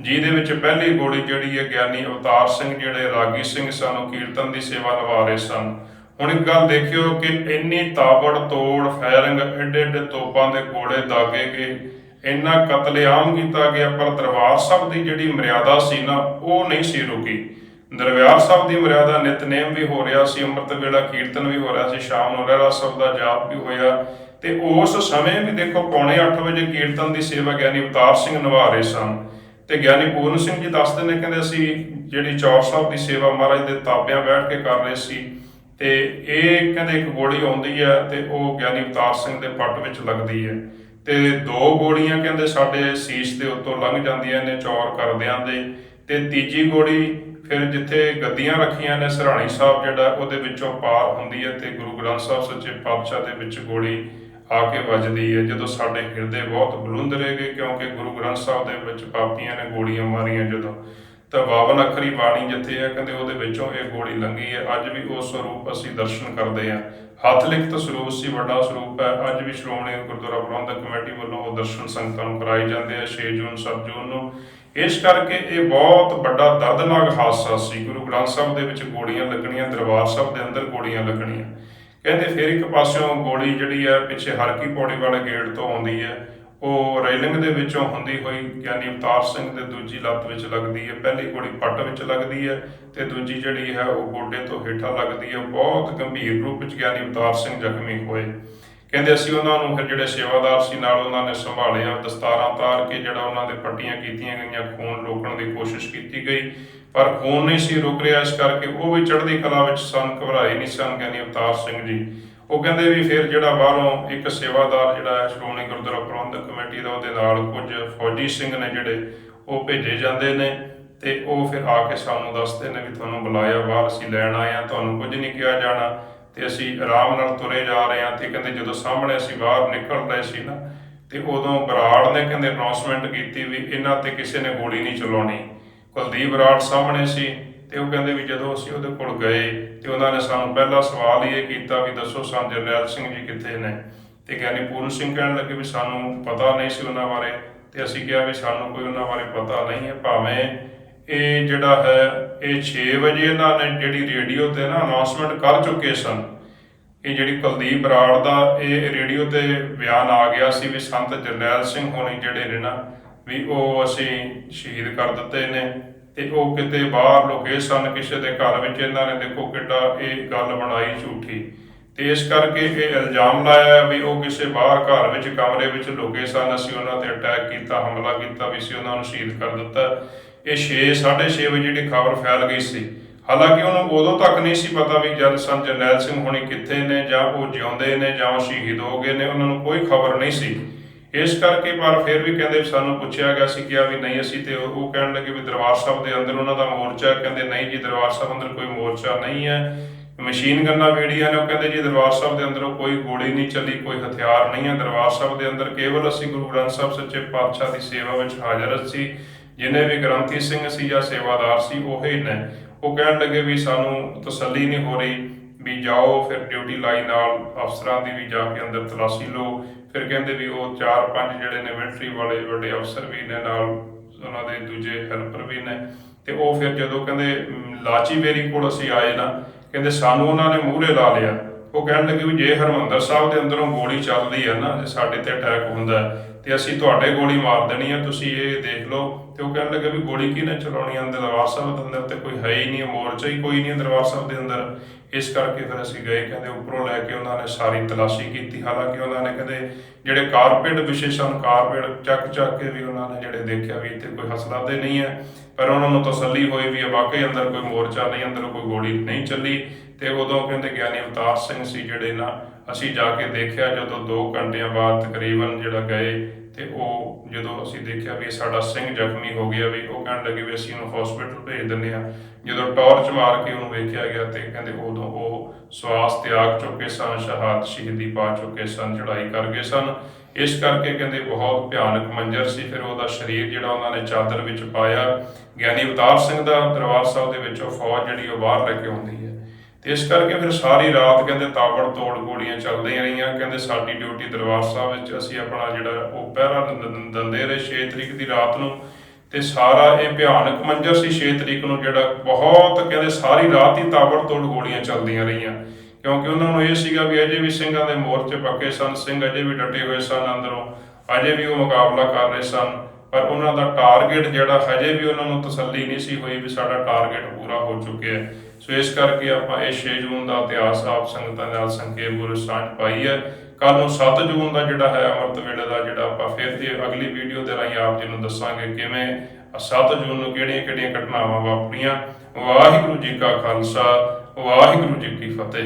ਜਿਹਦੇ ਵਿੱਚ ਪਹਿਲੀ ਗੋਲੀ ਜਿਹੜੀ ਹੈ ਗਿਆਨੀ ਅਵਤਾਰ ਸਿੰਘ ਜਿਹੜੇ ਰਾਗੀ ਸਿੰਘ ਸਨ, ਉਹ ਕੀਰਤਨ ਦੀ ਸੇਵਾ ਲਵਾ ਰਹੇ ਸਨ। ਹੁਣ ਇੱਕ ਗੱਲ ਦੇਖਿਓ ਕਿ ਇੰਨੀ ਤਾਬੜ ਤੋੜ ਫਾਇਰਿੰਗ ਐਡੇ ਐਡੇ ਤੋਪਾਂ ਦੇ ਗੋਲੇ ਦਾਗੇ ਗਏ। ਇੰਨਾ ਕਤਲੇਆਮ ਕੀਤਾ ਗਿਆ, ਪਰ ਦਰਬਾਰ ਸਾਹਿਬ ਦੀ ਜਿਹੜੀ ਮਰਿਆਦਾ ਸੀ ਨਾ, ਉਹ ਨਹੀਂ ਸੀ ਰੁਕੀ। ਦਰਬਾਰ ਸਾਹਿਬ ਦੀ ਮਰਿਆਦਾ ਨਿਤਨੇਮ ਵੀ ਹੋ ਰਿਹਾ ਸੀ, ਅੰਮ੍ਰਿਤ ਵੇਲਾ ਕੀਰਤਨ ਵੀ ਹੋ ਰਿਹਾ ਸੀ, ਸ਼ਾਮ ਨੂੰ ਰਹਿਰਾ ਸਾਹਿਬ ਦਾ ਜਾਪ ਵੀ ਹੋਇਆ। ਤੇ ਉਸ ਸਮੇਂ ਵੀ ਦੇਖੋ, ਪੌਣੇ 8 ਵਜੇ ਕੀਰਤਨ ਦੀ ਸੇਵਾ ਗਿਆਨੀ ਅਵਤਾਰ ਸਿੰਘ ਨਿਭਾ ਰਹੇ ਸਨ। ਤੇ ਗਿਆਨੀ ਪੂਰਨ ਸਿੰਘ ਜੀ ਦੱਸਦੇ ਨੇ, ਕਹਿੰਦੇ ਅਸੀਂ ਜਿਹੜੀ ਚੌਰ ਸਾਹਿਬ ਦੀ ਸੇਵਾ ਮਹਾਰਾਜ ਦੇ ਤਾਬਿਆਂ ਬੈਠ ਕੇ ਕਰ ਰਹੇ ਸੀ। ਤੇ ਇਹ ਕਹਿੰਦੇ ਇੱਕ ਗੋਲੀ ਆਉਂਦੀ ਹੈ ਤੇ ਉਹ ਗਿਆਨੀ ਅਵਤਾਰ ਸਿੰਘ ਦੇ ਪੱਟ ਵਿੱਚ ਲੱਗਦੀ ਹੈ। ਤੇ ਦੋ ਗੋਲੀਆਂ ਕਹਿੰਦੇ ਸਾਡੇ ਸੀਸ ਦੇ ਉੱਤੋਂ ਲੰਘ ਜਾਂਦੀਆਂ ਨੇ ਚੌਰ ਕਰਦਿਆਂ ਦੇ। ਤੇ ਤੀਜੀ ਗੋਲੀ ਫਿਰ ਜਿੱਥੇ ਗੱਦੀਆਂ ਰੱਖੀਆਂ ਨੇ, ਸਰਾਣੀ ਸਾਹਿਬ ਜਿਹੜਾ ਉਹਦੇ ਵਿੱਚੋਂ ਪਾਰ ਹੁੰਦੀ ਹੈ ਤੇ ਗੁਰੂ ਗ੍ਰੰਥ ਸਾਹਿਬ ਸੱਚੇ ਪਾਤਸ਼ਾਹ ਦੇ ਵਿੱਚ ਗੋਲੀ ਆ ਕੇ ਵੱਜਦੀ ਹੈ, ਜਦੋਂ ਸਾਡੇ ਹਿਰਦੇ ਬਹੁਤ ਬਲੁੰਦ ਰਹੇ ਗਏ, ਕਿਉਂਕਿ ਗੁਰੂ ਗ੍ਰੰਥ ਸਾਹਿਬ ਦੇ ਵਿੱਚ ਪਾਪੀਆਂ ਨੇ ਗੋਲੀਆਂ ਮਾਰੀਆਂ ਜਦੋਂ। ਤਾਂ 52 ਅੱਖਰੀ ਬਾਣੀ ਜਿੱਥੇ ਹੈ, ਕਹਿੰਦੇ ਉਹਦੇ ਵਿੱਚੋਂ ਇਹ ਗੋਲੀ ਲੰਗੀ ਹੈ। ਅੱਜ ਵੀ ਉਹ ਸਰੂਪ ਅਸੀਂ ਦਰਸ਼ਨ ਕਰਦੇ ਹਾਂ। ਹੱਥ ਲਿਖਤ ਸਰੂਪ ਸੀ, ਵੱਡਾ ਸਰੂਪ ਹੈ। ਅੱਜ ਵੀ ਸ਼੍ਰੋਮਣੀ ਗੁਰਦੁਆਰਾ ਪ੍ਰਬੰਧਕ ਕਮੇਟੀ ਵੱਲੋਂ ਉਹ ਦਰਸ਼ਨ ਸੰਗਤਾਂ ਨੂੰ ਕਰਾਏ ਜਾਂਦੇ ਆ 6 ਜੂਨ 7 ਜੂਨ ਨੂੰ। ਇਸ ਕਰਕੇ ਇਹ ਬਹੁਤ ਵੱਡਾ ਦਰਦਨਾਕ ਹਾਦਸਾ ਸੀ। ਗੁਰੂ ਗ੍ਰੰਥ ਸਾਹਿਬ ਦੇ ਵਿੱਚ ਗੋਲੀਆਂ ਲੱਗਣੀਆਂ, ਦਰਬਾਰ ਸਾਹਿਬ ਦੇ ਅੰਦਰ ਗੋਲੀਆਂ ਲੱਗਣੀਆਂ। ਕਹਿੰਦੇ ਫਿਰ ਇੱਕ ਪਾਸਿਓਂ ਗੋਲੀ ਜਿਹੜੀ ਹੈ ਪਿੱਛੇ ਹਰਕੀ ਪੌੜੀ ਵਾਲੇ ਗੇਟ ਤੋਂ ਆਉਂਦੀ ਹੈ ਉਹ ਰੇਲਿੰਗ ਦੇ ਵਿੱਚੋਂ ਹੁੰਦੀ ਹੋਈ ਗਿਆਨੀ ਅਵਤਾਰ ਸਿੰਘ ਦੇ ਦੂਜੀ ਲੱਤ ਵਿੱਚ ਲੱਗਦੀ ਹੈ ਪਹਿਲੀ ਗੋਲੀ ਪੱਟ ਵਿੱਚ ਲੱਗਦੀ ਹੈ ਤੇ ਦੂਜੀ ਜਿਹੜੀ ਹੈ, ਉਹ ਗੋਡੇ ਤੋਂ ਹੇਠਾਂ ਲੱਗਦੀ ਹੈ ਬਹੁਤ ਗੰਭੀਰ ਰੂਪ ਵਿੱਚ ਗਿਆਨੀ ਅਵਤਾਰ ਸਿੰਘ ਜ਼ਖਮੀ ਹੋਏ। ਕਹਿੰਦੇ ਅਸੀਂ ਉਹਨਾਂ ਨੂੰ ਫਿਰ ਜਿਹੜੇ ਸੇਵਾਦਾਰ ਸੀ ਨਾਲ ਉਹਨਾਂ ਨੇ ਸੰਭਾਲਿਆ ਦਸਤਾਰਾਂ ਤਾਰ ਕੇ ਜਿਹੜਾ ਉਹਨਾਂ ਦੇ ਪੱਟੀਆਂ ਕੀਤੀਆਂ ਗਈਆਂ, ਖੂਨ ਰੋਕਣ ਦੀ ਕੋਸ਼ਿਸ਼ ਕੀਤੀ ਗਈ। ਪਰ ਖੂਨ ਨਹੀਂ ਸੀ ਰੁਕ ਰਿਹਾ, ਇਸ ਕਰਕੇ ਉਹ ਵੀ ਚੜ੍ਹਦੀ ਕਲਾ ਵਿੱਚ ਸਨ, ਘਬਰਾਏ ਨਹੀਂ ਸਨ ਗਿਆਨੀ ਅਵਤਾਰ ਸਿੰਘ ਜੀ। ਉਹ ਕਹਿੰਦੇ ਵੀ ਫਿਰ ਜਿਹੜਾ ਬਾਹਰੋਂ ਇੱਕ ਸੇਵਾਦਾਰ ਜਿਹੜਾ ਹੈ, ਸ਼੍ਰੋਮਣੀ ਗੁਰਦੁਆਰਾ ਪ੍ਰਬੰਧਕ ਕਮੇਟੀ ਦਾ, ਉਹਦੇ ਨਾਲ ਕੁਝ ਫੌਜੀ ਸਿੰਘ ਨੇ ਜਿਹੜੇ ਉਹ ਭੇਜੇ ਜਾਂਦੇ ਨੇ ਤੇ ਉਹ ਫਿਰ ਆ ਕੇ ਸਾਨੂੰ ਦੱਸਦੇ ਨੇ ਵੀ ਤੁਹਾਨੂੰ ਬੁਲਾਇਆ, ਬਾਹਰ ਅਸੀਂ ਲੈਣ ਆਏ ਆ ਤੁਹਾਨੂੰ ਕੁਝ ਨਹੀਂ ਕਿਹਾ ਜਾਣਾ। ਤੇ ਅਸੀਂ ਆਰਾਮ ਨਾਲ ਤੁਰੇ ਜਾ ਰਹੇ ਹਾਂ ਤੇ ਕਹਿੰਦੇ ਜਦੋਂ ਸਾਹਮਣੇ ਅਸੀਂ ਬਾਹਰ ਨਿਕਲ ਰਹੇ ਸੀ ਨਾ, ਤੇ ਉਦੋਂ ਬਰਾੜ ਨੇ ਕਹਿੰਦੇ ਅਨਾਉਂਸਮੈਂਟ ਕੀਤੀ ਵੀ ਇਹਨਾਂ ਤੇ ਕਿਸੇ ਨੇ ਗੋਲੀ ਨਹੀਂ ਚਲਾਉਣੀ। ਕੁਲਦੀਪ ਬਰਾੜ ਸਾਹਮਣੇ ਸੀ ਤੇ ਉਹ ਕਹਿੰਦੇ ਵੀ ਜਦੋਂ ਅਸੀਂ ਉਹਦੇ ਕੋਲ ਗਏ ਤੇ ਉਹਨਾਂ ਨੇ ਸਾਨੂੰ ਪਹਿਲਾ ਸਵਾਲ ਹੀ ਇਹ ਕੀਤਾ ਵੀ ਦੱਸੋ ਸਾਨੂੰ ਜਰਨੈਲ ਸਿੰਘ ਜੀ ਕਿੱਥੇ ਨੇ? ਤੇ ਗਿਆਨੀ ਪੂਰਨ ਸਿੰਘ ਕਹਿਣ ਲੱਗੇ ਵੀ ਸਾਨੂੰ ਪਤਾ ਨਹੀਂ ਸੀ ਉਹਨਾਂ ਬਾਰੇ ਤੇ ਅਸੀਂ ਕਿਹਾ ਵੀ ਸਾਨੂੰ ਕੋਈ ਉਹਨਾਂ ਬਾਰੇ ਪਤਾ ਨਹੀਂ ਹੈ, ਭਾਵੇਂ ਇਹ ਜਿਹੜਾ ਹੈ, ਇਹ 6 ਵਜੇ ਇਹਨਾਂ ਨੇ ਜਿਹੜੀ ਰੇਡੀਓ ਤੇ ਨਾ ਅਨਾਉਂਸਮੈਂਟ ਕਰ ਚੁੱਕੇ ਸਨ। ਇਹ ਜਿਹੜੀ ਕੁਲਦੀਪ ਬਰਾੜ ਦਾ ਇਹ ਰੇਡੀਓ ਤੇ ਬਿਆਨ ਆ ਗਿਆ ਸੀ ਵੀ ਸੰਤ ਜਰਨੈਲ ਸਿੰਘ ਹੋਣੀ ਜਿਹੜੇ ਨੇ ਨਾ, ਵੀ ਉਹ ਅਸੀਂ ਸ਼ਹੀਦ ਕਰ ਦਿੱਤੇ ਨੇ ਤੇ ਉਹ ਕਿਤੇ ਬਾਹਰ ਲੁਕੇ ਸਨ, ਕਿਸੇ ਦੇ ਘਰ ਵਿੱਚ ਇਹਨਾਂ ਨੇ ਦੇਖੋ ਕਿੱਡਾ ਇਹ ਗੱਲ ਬਣਾਈ ਝੂਠੀ। ਤੇ ਇਸ ਕਰਕੇ ਇਹ ਇਲਜ਼ਾਮ ਲਾਇਆ ਵੀ ਉਹ ਕਿਸੇ ਬਾਹਰ ਘਰ ਵਿੱਚ ਕਮਰੇ ਵਿੱਚ ਲੁਕੇ ਸਨ, ਅਸੀਂ ਉਹਨਾਂ ਤੇ ਅਟੈਕ ਕੀਤਾ, ਹਮਲਾ ਕੀਤਾ, ਵੀ ਅਸੀਂ ਉਹਨਾਂ ਨੂੰ ਸ਼ਹੀਦ ਕਰ ਦਿੱਤਾ। ਇਹ 6 6:30 ਵਜੇ ਜਿਹੜੀ ਖਬਰ ਫੈਲ ਗਈ ਸੀ। ਹਾਲਾਂਕਿ ਉਹਨੂੰ ਉਦੋਂ ਤੱਕ ਨਹੀਂ ਸੀ ਪਤਾ ਵੀ ਜਦ ਸੰਤ ਜਰਨੈਲ ਸਿੰਘ ਹੋਣੀ ਕਿੱਥੇ ਨੇ ਜਾਂ ਉਹ ਜਿਉਂਦੇ ਨੇ ਜਾਂ ਉਹ ਸ਼ਹੀਦ ਹੋ ਗਏ ਨੇ, ਉਹਨਾਂ ਨੂੰ ਕੋਈ ਖਬਰ ਨਹੀਂ ਸੀ। ਇਸ ਕਰਕੇ ਪਰ ਫਿਰ ਵੀ ਕਹਿੰਦੇ ਵੀ ਸਾਨੂੰ ਪੁੱਛਿਆ ਗਿਆ ਸੀ ਕਿਹਾ ਵੀ ਨਹੀਂ, ਅਸੀਂ ਤੇ ਉਹ ਕਹਿਣ ਲੱਗੇ ਵੀ ਦਰਬਾਰ ਸਾਹਿਬ ਦੇ ਅੰਦਰ ਉਹਨਾਂ ਦਾ ਮੋਰਚਾ ਕਹਿੰਦੇ ਨਹੀਂ ਜੀ, ਦਰਬਾਰ ਸਾਹਿਬ ਅੰਦਰ ਕੋਈ ਮੋਰਚਾ ਨਹੀਂ ਹੈ। ਮਸ਼ੀਨ ਗੰਨਾਂ ਵੇੜੀਆਂ ਨੇ, ਉਹ ਕਹਿੰਦੇ ਜੀ ਦਰਬਾਰ ਸਾਹਿਬ ਦੇ ਅੰਦਰੋਂ ਕੋਈ ਗੋਲੀ ਨਹੀਂ ਚੱਲੀ, ਕੋਈ ਹਥਿਆਰ ਨਹੀਂ ਹੈ। ਦਰਬਾਰ ਸਾਹਿਬ ਦੇ ਅੰਦਰ ਕੇਵਲ ਅਸੀਂ ਗੁਰੂ ਗ੍ਰੰਥ ਸਾਹਿਬ ਸੱਚੇ ਪਾਤਸ਼ਾਹ ਦੀ ਸੇਵਾ ਵਿੱਚ ਹਾਜ਼ਰ ਸੀ। ਜਿਨੇ ਵੀ ਗ੍ਰੰਥੀ ਸਿੰਘ ਸੀ ਜਾਂ ਸੇਵਾਦਾਰ ਸੀ ਉਹ ਹੀ ਨੇ। ਉਹ ਕਹਿਣ ਲੱਗੇ ਵੀ ਸਾਨੂੰ ਤਸੱਲੀ ਨਹੀਂ ਹੋ ਰਹੀ ਵੀ ਜਾਓ ਫਿਰ ਡਿਊਟੀ ਲਾਈ ਨਾਲ ਅਫਸਰਾਂ ਦੀ ਵੀ ਜਾ ਕੇ ਅੰਦਰ ਤਲਾਸ਼ੀ ਲਓ। ਫਿਰ ਕਹਿੰਦੇ ਵੀ ਉਹ ਚਾਰ ਪੰਜ ਜਿਹੜੇ ਨੇ ਮਿਲਟਰੀ ਵਾਲੇ ਵੱਡੇ ਅਫਸਰ ਵੀ ਨੇ ਨਾਲ ਉਹਨਾਂ ਦੇ ਦੂਜੇ ਹੈਲਪਰ ਵੀ ਨੇ। ਤੇ ਉਹ ਫਿਰ ਜਦੋਂ ਕਹਿੰਦੇ ਲਾਚੀ ਬੇਰੀ ਕੋਲ ਅਸੀਂ ਆਏ ਨਾ ਕਹਿੰਦੇ ਸਾਨੂੰ ਉਹਨਾਂ ਨੇ ਮੂਹਰੇ ਲਾ ਲਿਆ। ਉਹ ਕਹਿਣ ਲੱਗੇ ਵੀ ਜੇ ਹਰਮੰਦਰ ਸਾਹਿਬ ਦੇ ਅੰਦਰੋਂ ਗੋਲੀ ਚੱਲਦੀ ਹੈ ਨਾ ਜੇ ਸਾਡੇ ਤੇ ਅਟੈਕ ਹੁੰਦਾ ਹੈ, ਤੇ ਅਸੀਂ ਤੁਹਾਡੇ ਗੋਲੀ ਮਾਰ ਦੇਣੀ ਹੈ ਤੁਸੀਂ ਇਹ ਦੇਖ ਲਓ। ਤੇ ਉਹ ਕਹਿਣ ਲੱਗੇ ਵੀ ਗੋਲੀ ਕਿਹਨੇ ਚਲਾਉਣੀ ਹੈ ਦਰਬਾਰ ਸਾਹਿਬ ਦੇ ਅੰਦਰ ਤੇ ਕੋਈ ਹੈ ਹੀ ਨਹੀਂ, ਮੋਰਚਾ ਹੀ ਕੋਈ ਨਹੀਂ ਦਰਬਾਰ ਸਾਹਿਬ ਦੇ ਅੰਦਰ। ਇਸ ਕਰਕੇ ਫਿਰ ਅਸੀਂ ਗਏ, ਕਹਿੰਦੇ ਉੱਪਰੋਂ ਲੈ ਕੇ ਉਹਨਾਂ ਨੇ ਸਾਰੀ ਤਲਾਸ਼ੀ ਕੀਤੀ। ਹਾਲਾਂਕਿ ਉਹਨਾਂ ਨੇ ਕਹਿੰਦੇ ਜਿਹੜੇ ਕਾਰਪੇਟ ਵਿਸ਼ੇਸ਼ਣ, ਕਾਰਪੇਟ ਚੱਕ ਚੱਕ ਕੇ ਵੀ ਉਹਨਾਂ ਨੇ ਜਿਹੜੇ ਦੇਖਿਆ ਵੀ ਇੱਥੇ ਕੋਈ ਹਸਲਾ ਤੇ ਨਹੀਂ ਹੈ ਪਰ ਉਹਨਾਂ ਨੂੰ ਤਸੱਲੀ ਹੋਈ ਵੀ ਵਾਕਈ ਅੰਦਰ ਕੋਈ ਮੋਰਚਾ ਨਹੀਂ, ਅੰਦਰ ਕੋਈ ਗੋਲੀ ਨਹੀਂ ਚੱਲੀ। ਤੇ ਉਦੋਂ ਕਹਿੰਦੇ ਗਿਆਨੀ ਅਵਤਾਰ ਸਿੰਘ ਸੀ ਜਿਹੜੇ ਨਾ ਅਸੀਂ ਜਾ ਕੇ ਦੇਖਿਆ, ਜਦੋਂ 2 ਘੰਟਿਆਂ ਬਾਅਦ ਤਕਰੀਬਨ ਜਿਹੜਾ ਗਏ ਤੇ ਉਹ ਜਦੋਂ ਅਸੀਂ ਦੇਖਿਆ ਵੀ ਸਾਡਾ ਸਿੰਘ ਜ਼ਖਮੀ ਹੋ ਗਿਆ ਵੀ, ਉਹ ਕਹਿਣ ਲੱਗੇ ਵੀ ਅਸੀਂ ਉਹਨੂੰ ਹਸਪੀਟਲ ਭੇਜ ਦਿੰਦੇ ਆ ਜਦੋਂ ਟਾਰਚ ਮਾਰ ਕੇ ਉਹਨੂੰ ਵੇਖਿਆ ਗਿਆ ਤੇ ਕਹਿੰਦੇ ਉਦੋਂ ਉਹ ਸਵਾਸ ਤਿਆਗ ਚੁੱਕੇ ਸਨ, ਸ਼ਹਾਦਤ ਸ਼ਹੀਦੀ ਪਾ ਚੁੱਕੇ ਸਨ ਚੜਾਈ ਕਰ ਗਏ ਸਨ। ਇਸ ਕਰਕੇ ਕਹਿੰਦੇ ਬਹੁਤ ਭਿਆਨਕ ਮੰਜ਼ਰ ਸੀ। ਫਿਰ ਉਹਦਾ ਸਰੀਰ ਜਿਹੜਾ ਉਹਨਾਂ ਨੇ ਚਾਦਰ ਵਿੱਚ ਪਾਇਆ, ਗਿਆਨੀ ਅਵਤਾਰ ਸਿੰਘ ਦਾ ਦਰਬਾਰ ਸਾਹਿਬ ਦੇ ਵਿੱਚੋਂ ਫੌਜ ਜਿਹੜੀ ਉਹ ਬਾਹਰ ਲੈ ਕੇ ਆਉਂਦੀ ਹੈ। ਤੇ ਇਸ ਕਰਕੇ ਫਿਰ ਸਾਰੀ ਰਾਤ ਕਹਿੰਦੇ ਤਾਬੜ ਤੋੜ ਗੋਲੀਆਂ ਚੱਲਦੀਆਂ ਰਹੀਆਂ, ਕਹਿੰਦੇ ਸਾਡੀ ਡਿਊਟੀ ਦਰਬਾਰ ਸਾਹਿਬ ਵਿੱਚ ਅਸੀਂ ਆਪਣਾ ਜਿਹੜਾ ਉਹ ਪਹਿਰਾ ਦਿੰਦੇ ਰਹੇ 6 ਤਰੀਕ ਦੀ ਰਾਤ ਨੂੰ ਤੇ ਸਾਰਾ ਇਹ ਭਿਆਨਕ ਮੰਜ਼ਰ ਸੀ 6 ਤਰੀਕ ਨੂੰ ਜਿਹੜਾ ਬਹੁਤ ਕਹਿੰਦੇ ਸਾਰੀ ਰਾਤ ਹੀ ਤਾਬੜਤੋੜ ਗੋਲੀਆਂ ਚੱਲਦੀਆਂ ਰਹੀਆਂ। ਕਿਉਂਕਿ ਉਹਨਾਂ ਨੂੰ ਇਹ ਸੀਗਾ ਵੀ ਅਜੇ ਵੀ ਸਿੰਘਾਂ ਦੇ ਮੋਰਚੇ ਪੱਕੇ ਸਨ, ਸਿੰਘ ਅਜੇ ਵੀ ਡਟੇ ਹੋਏ ਸਨ ਅੰਦਰੋਂ, ਅਜੇ ਵੀ ਉਹ ਮੁਕਾਬਲਾ ਕਰ ਰਹੇ ਸਨ, ਪਰ ਉਹਨਾਂ ਦਾ ਟਾਰਗੇਟ ਜਿਹੜਾ ਹਜੇ ਵੀ ਉਹਨਾਂ ਨੂੰ ਤਸੱਲੀ ਨਹੀਂ ਸੀ ਹੋਈ ਵੀ ਸਾਡਾ ਟਾਰਗੇਟ ਪੂਰਾ ਹੋ ਚੁੱਕਿਆ। ਹੈ ਸੋ ਇਸ ਕਰਕੇ ਆਪਾਂ ਇਹ 6 ਜੂਨ ਦਾ ਇਤਿਹਾਸ, ਆਪ ਸੰਗਤਾਂ ਦੇ ਨਾਲ ਸੰਖੇਪ ਗੁਰੂ ਸਾਂਝ ਪਾਈ ਹੈ। ਕੱਲ ਨੂੰ 7 ਜੂਨ ਦਾ ਜਿਹੜਾ ਹੈ ਅੰਮ੍ਰਿਤ ਵੇਲੇ ਦਾ ਜਿਹੜਾ ਆਪਾਂ ਫਿਰ ਇਹ ਅਗਲੀ ਵੀਡੀਓ ਦੇ ਰਾਹੀਂ ਆਪ ਜੀ ਨੂੰ ਦੱਸਾਂਗੇ ਕਿਵੇਂ 7 ਜੂਨ ਨੂੰ ਕਿਹੜੀਆਂ ਕਿਹੜੀਆਂ ਘਟਨਾਵਾਂ ਵਾਪਰੀਆਂ। ਵਾਹਿਗੁਰੂ ਜੀ ਕਾ ਖਾਲਸਾ, ਵਾਹਿਗੁਰੂ ਜੀ ਕੀ ਫਤਿਹ।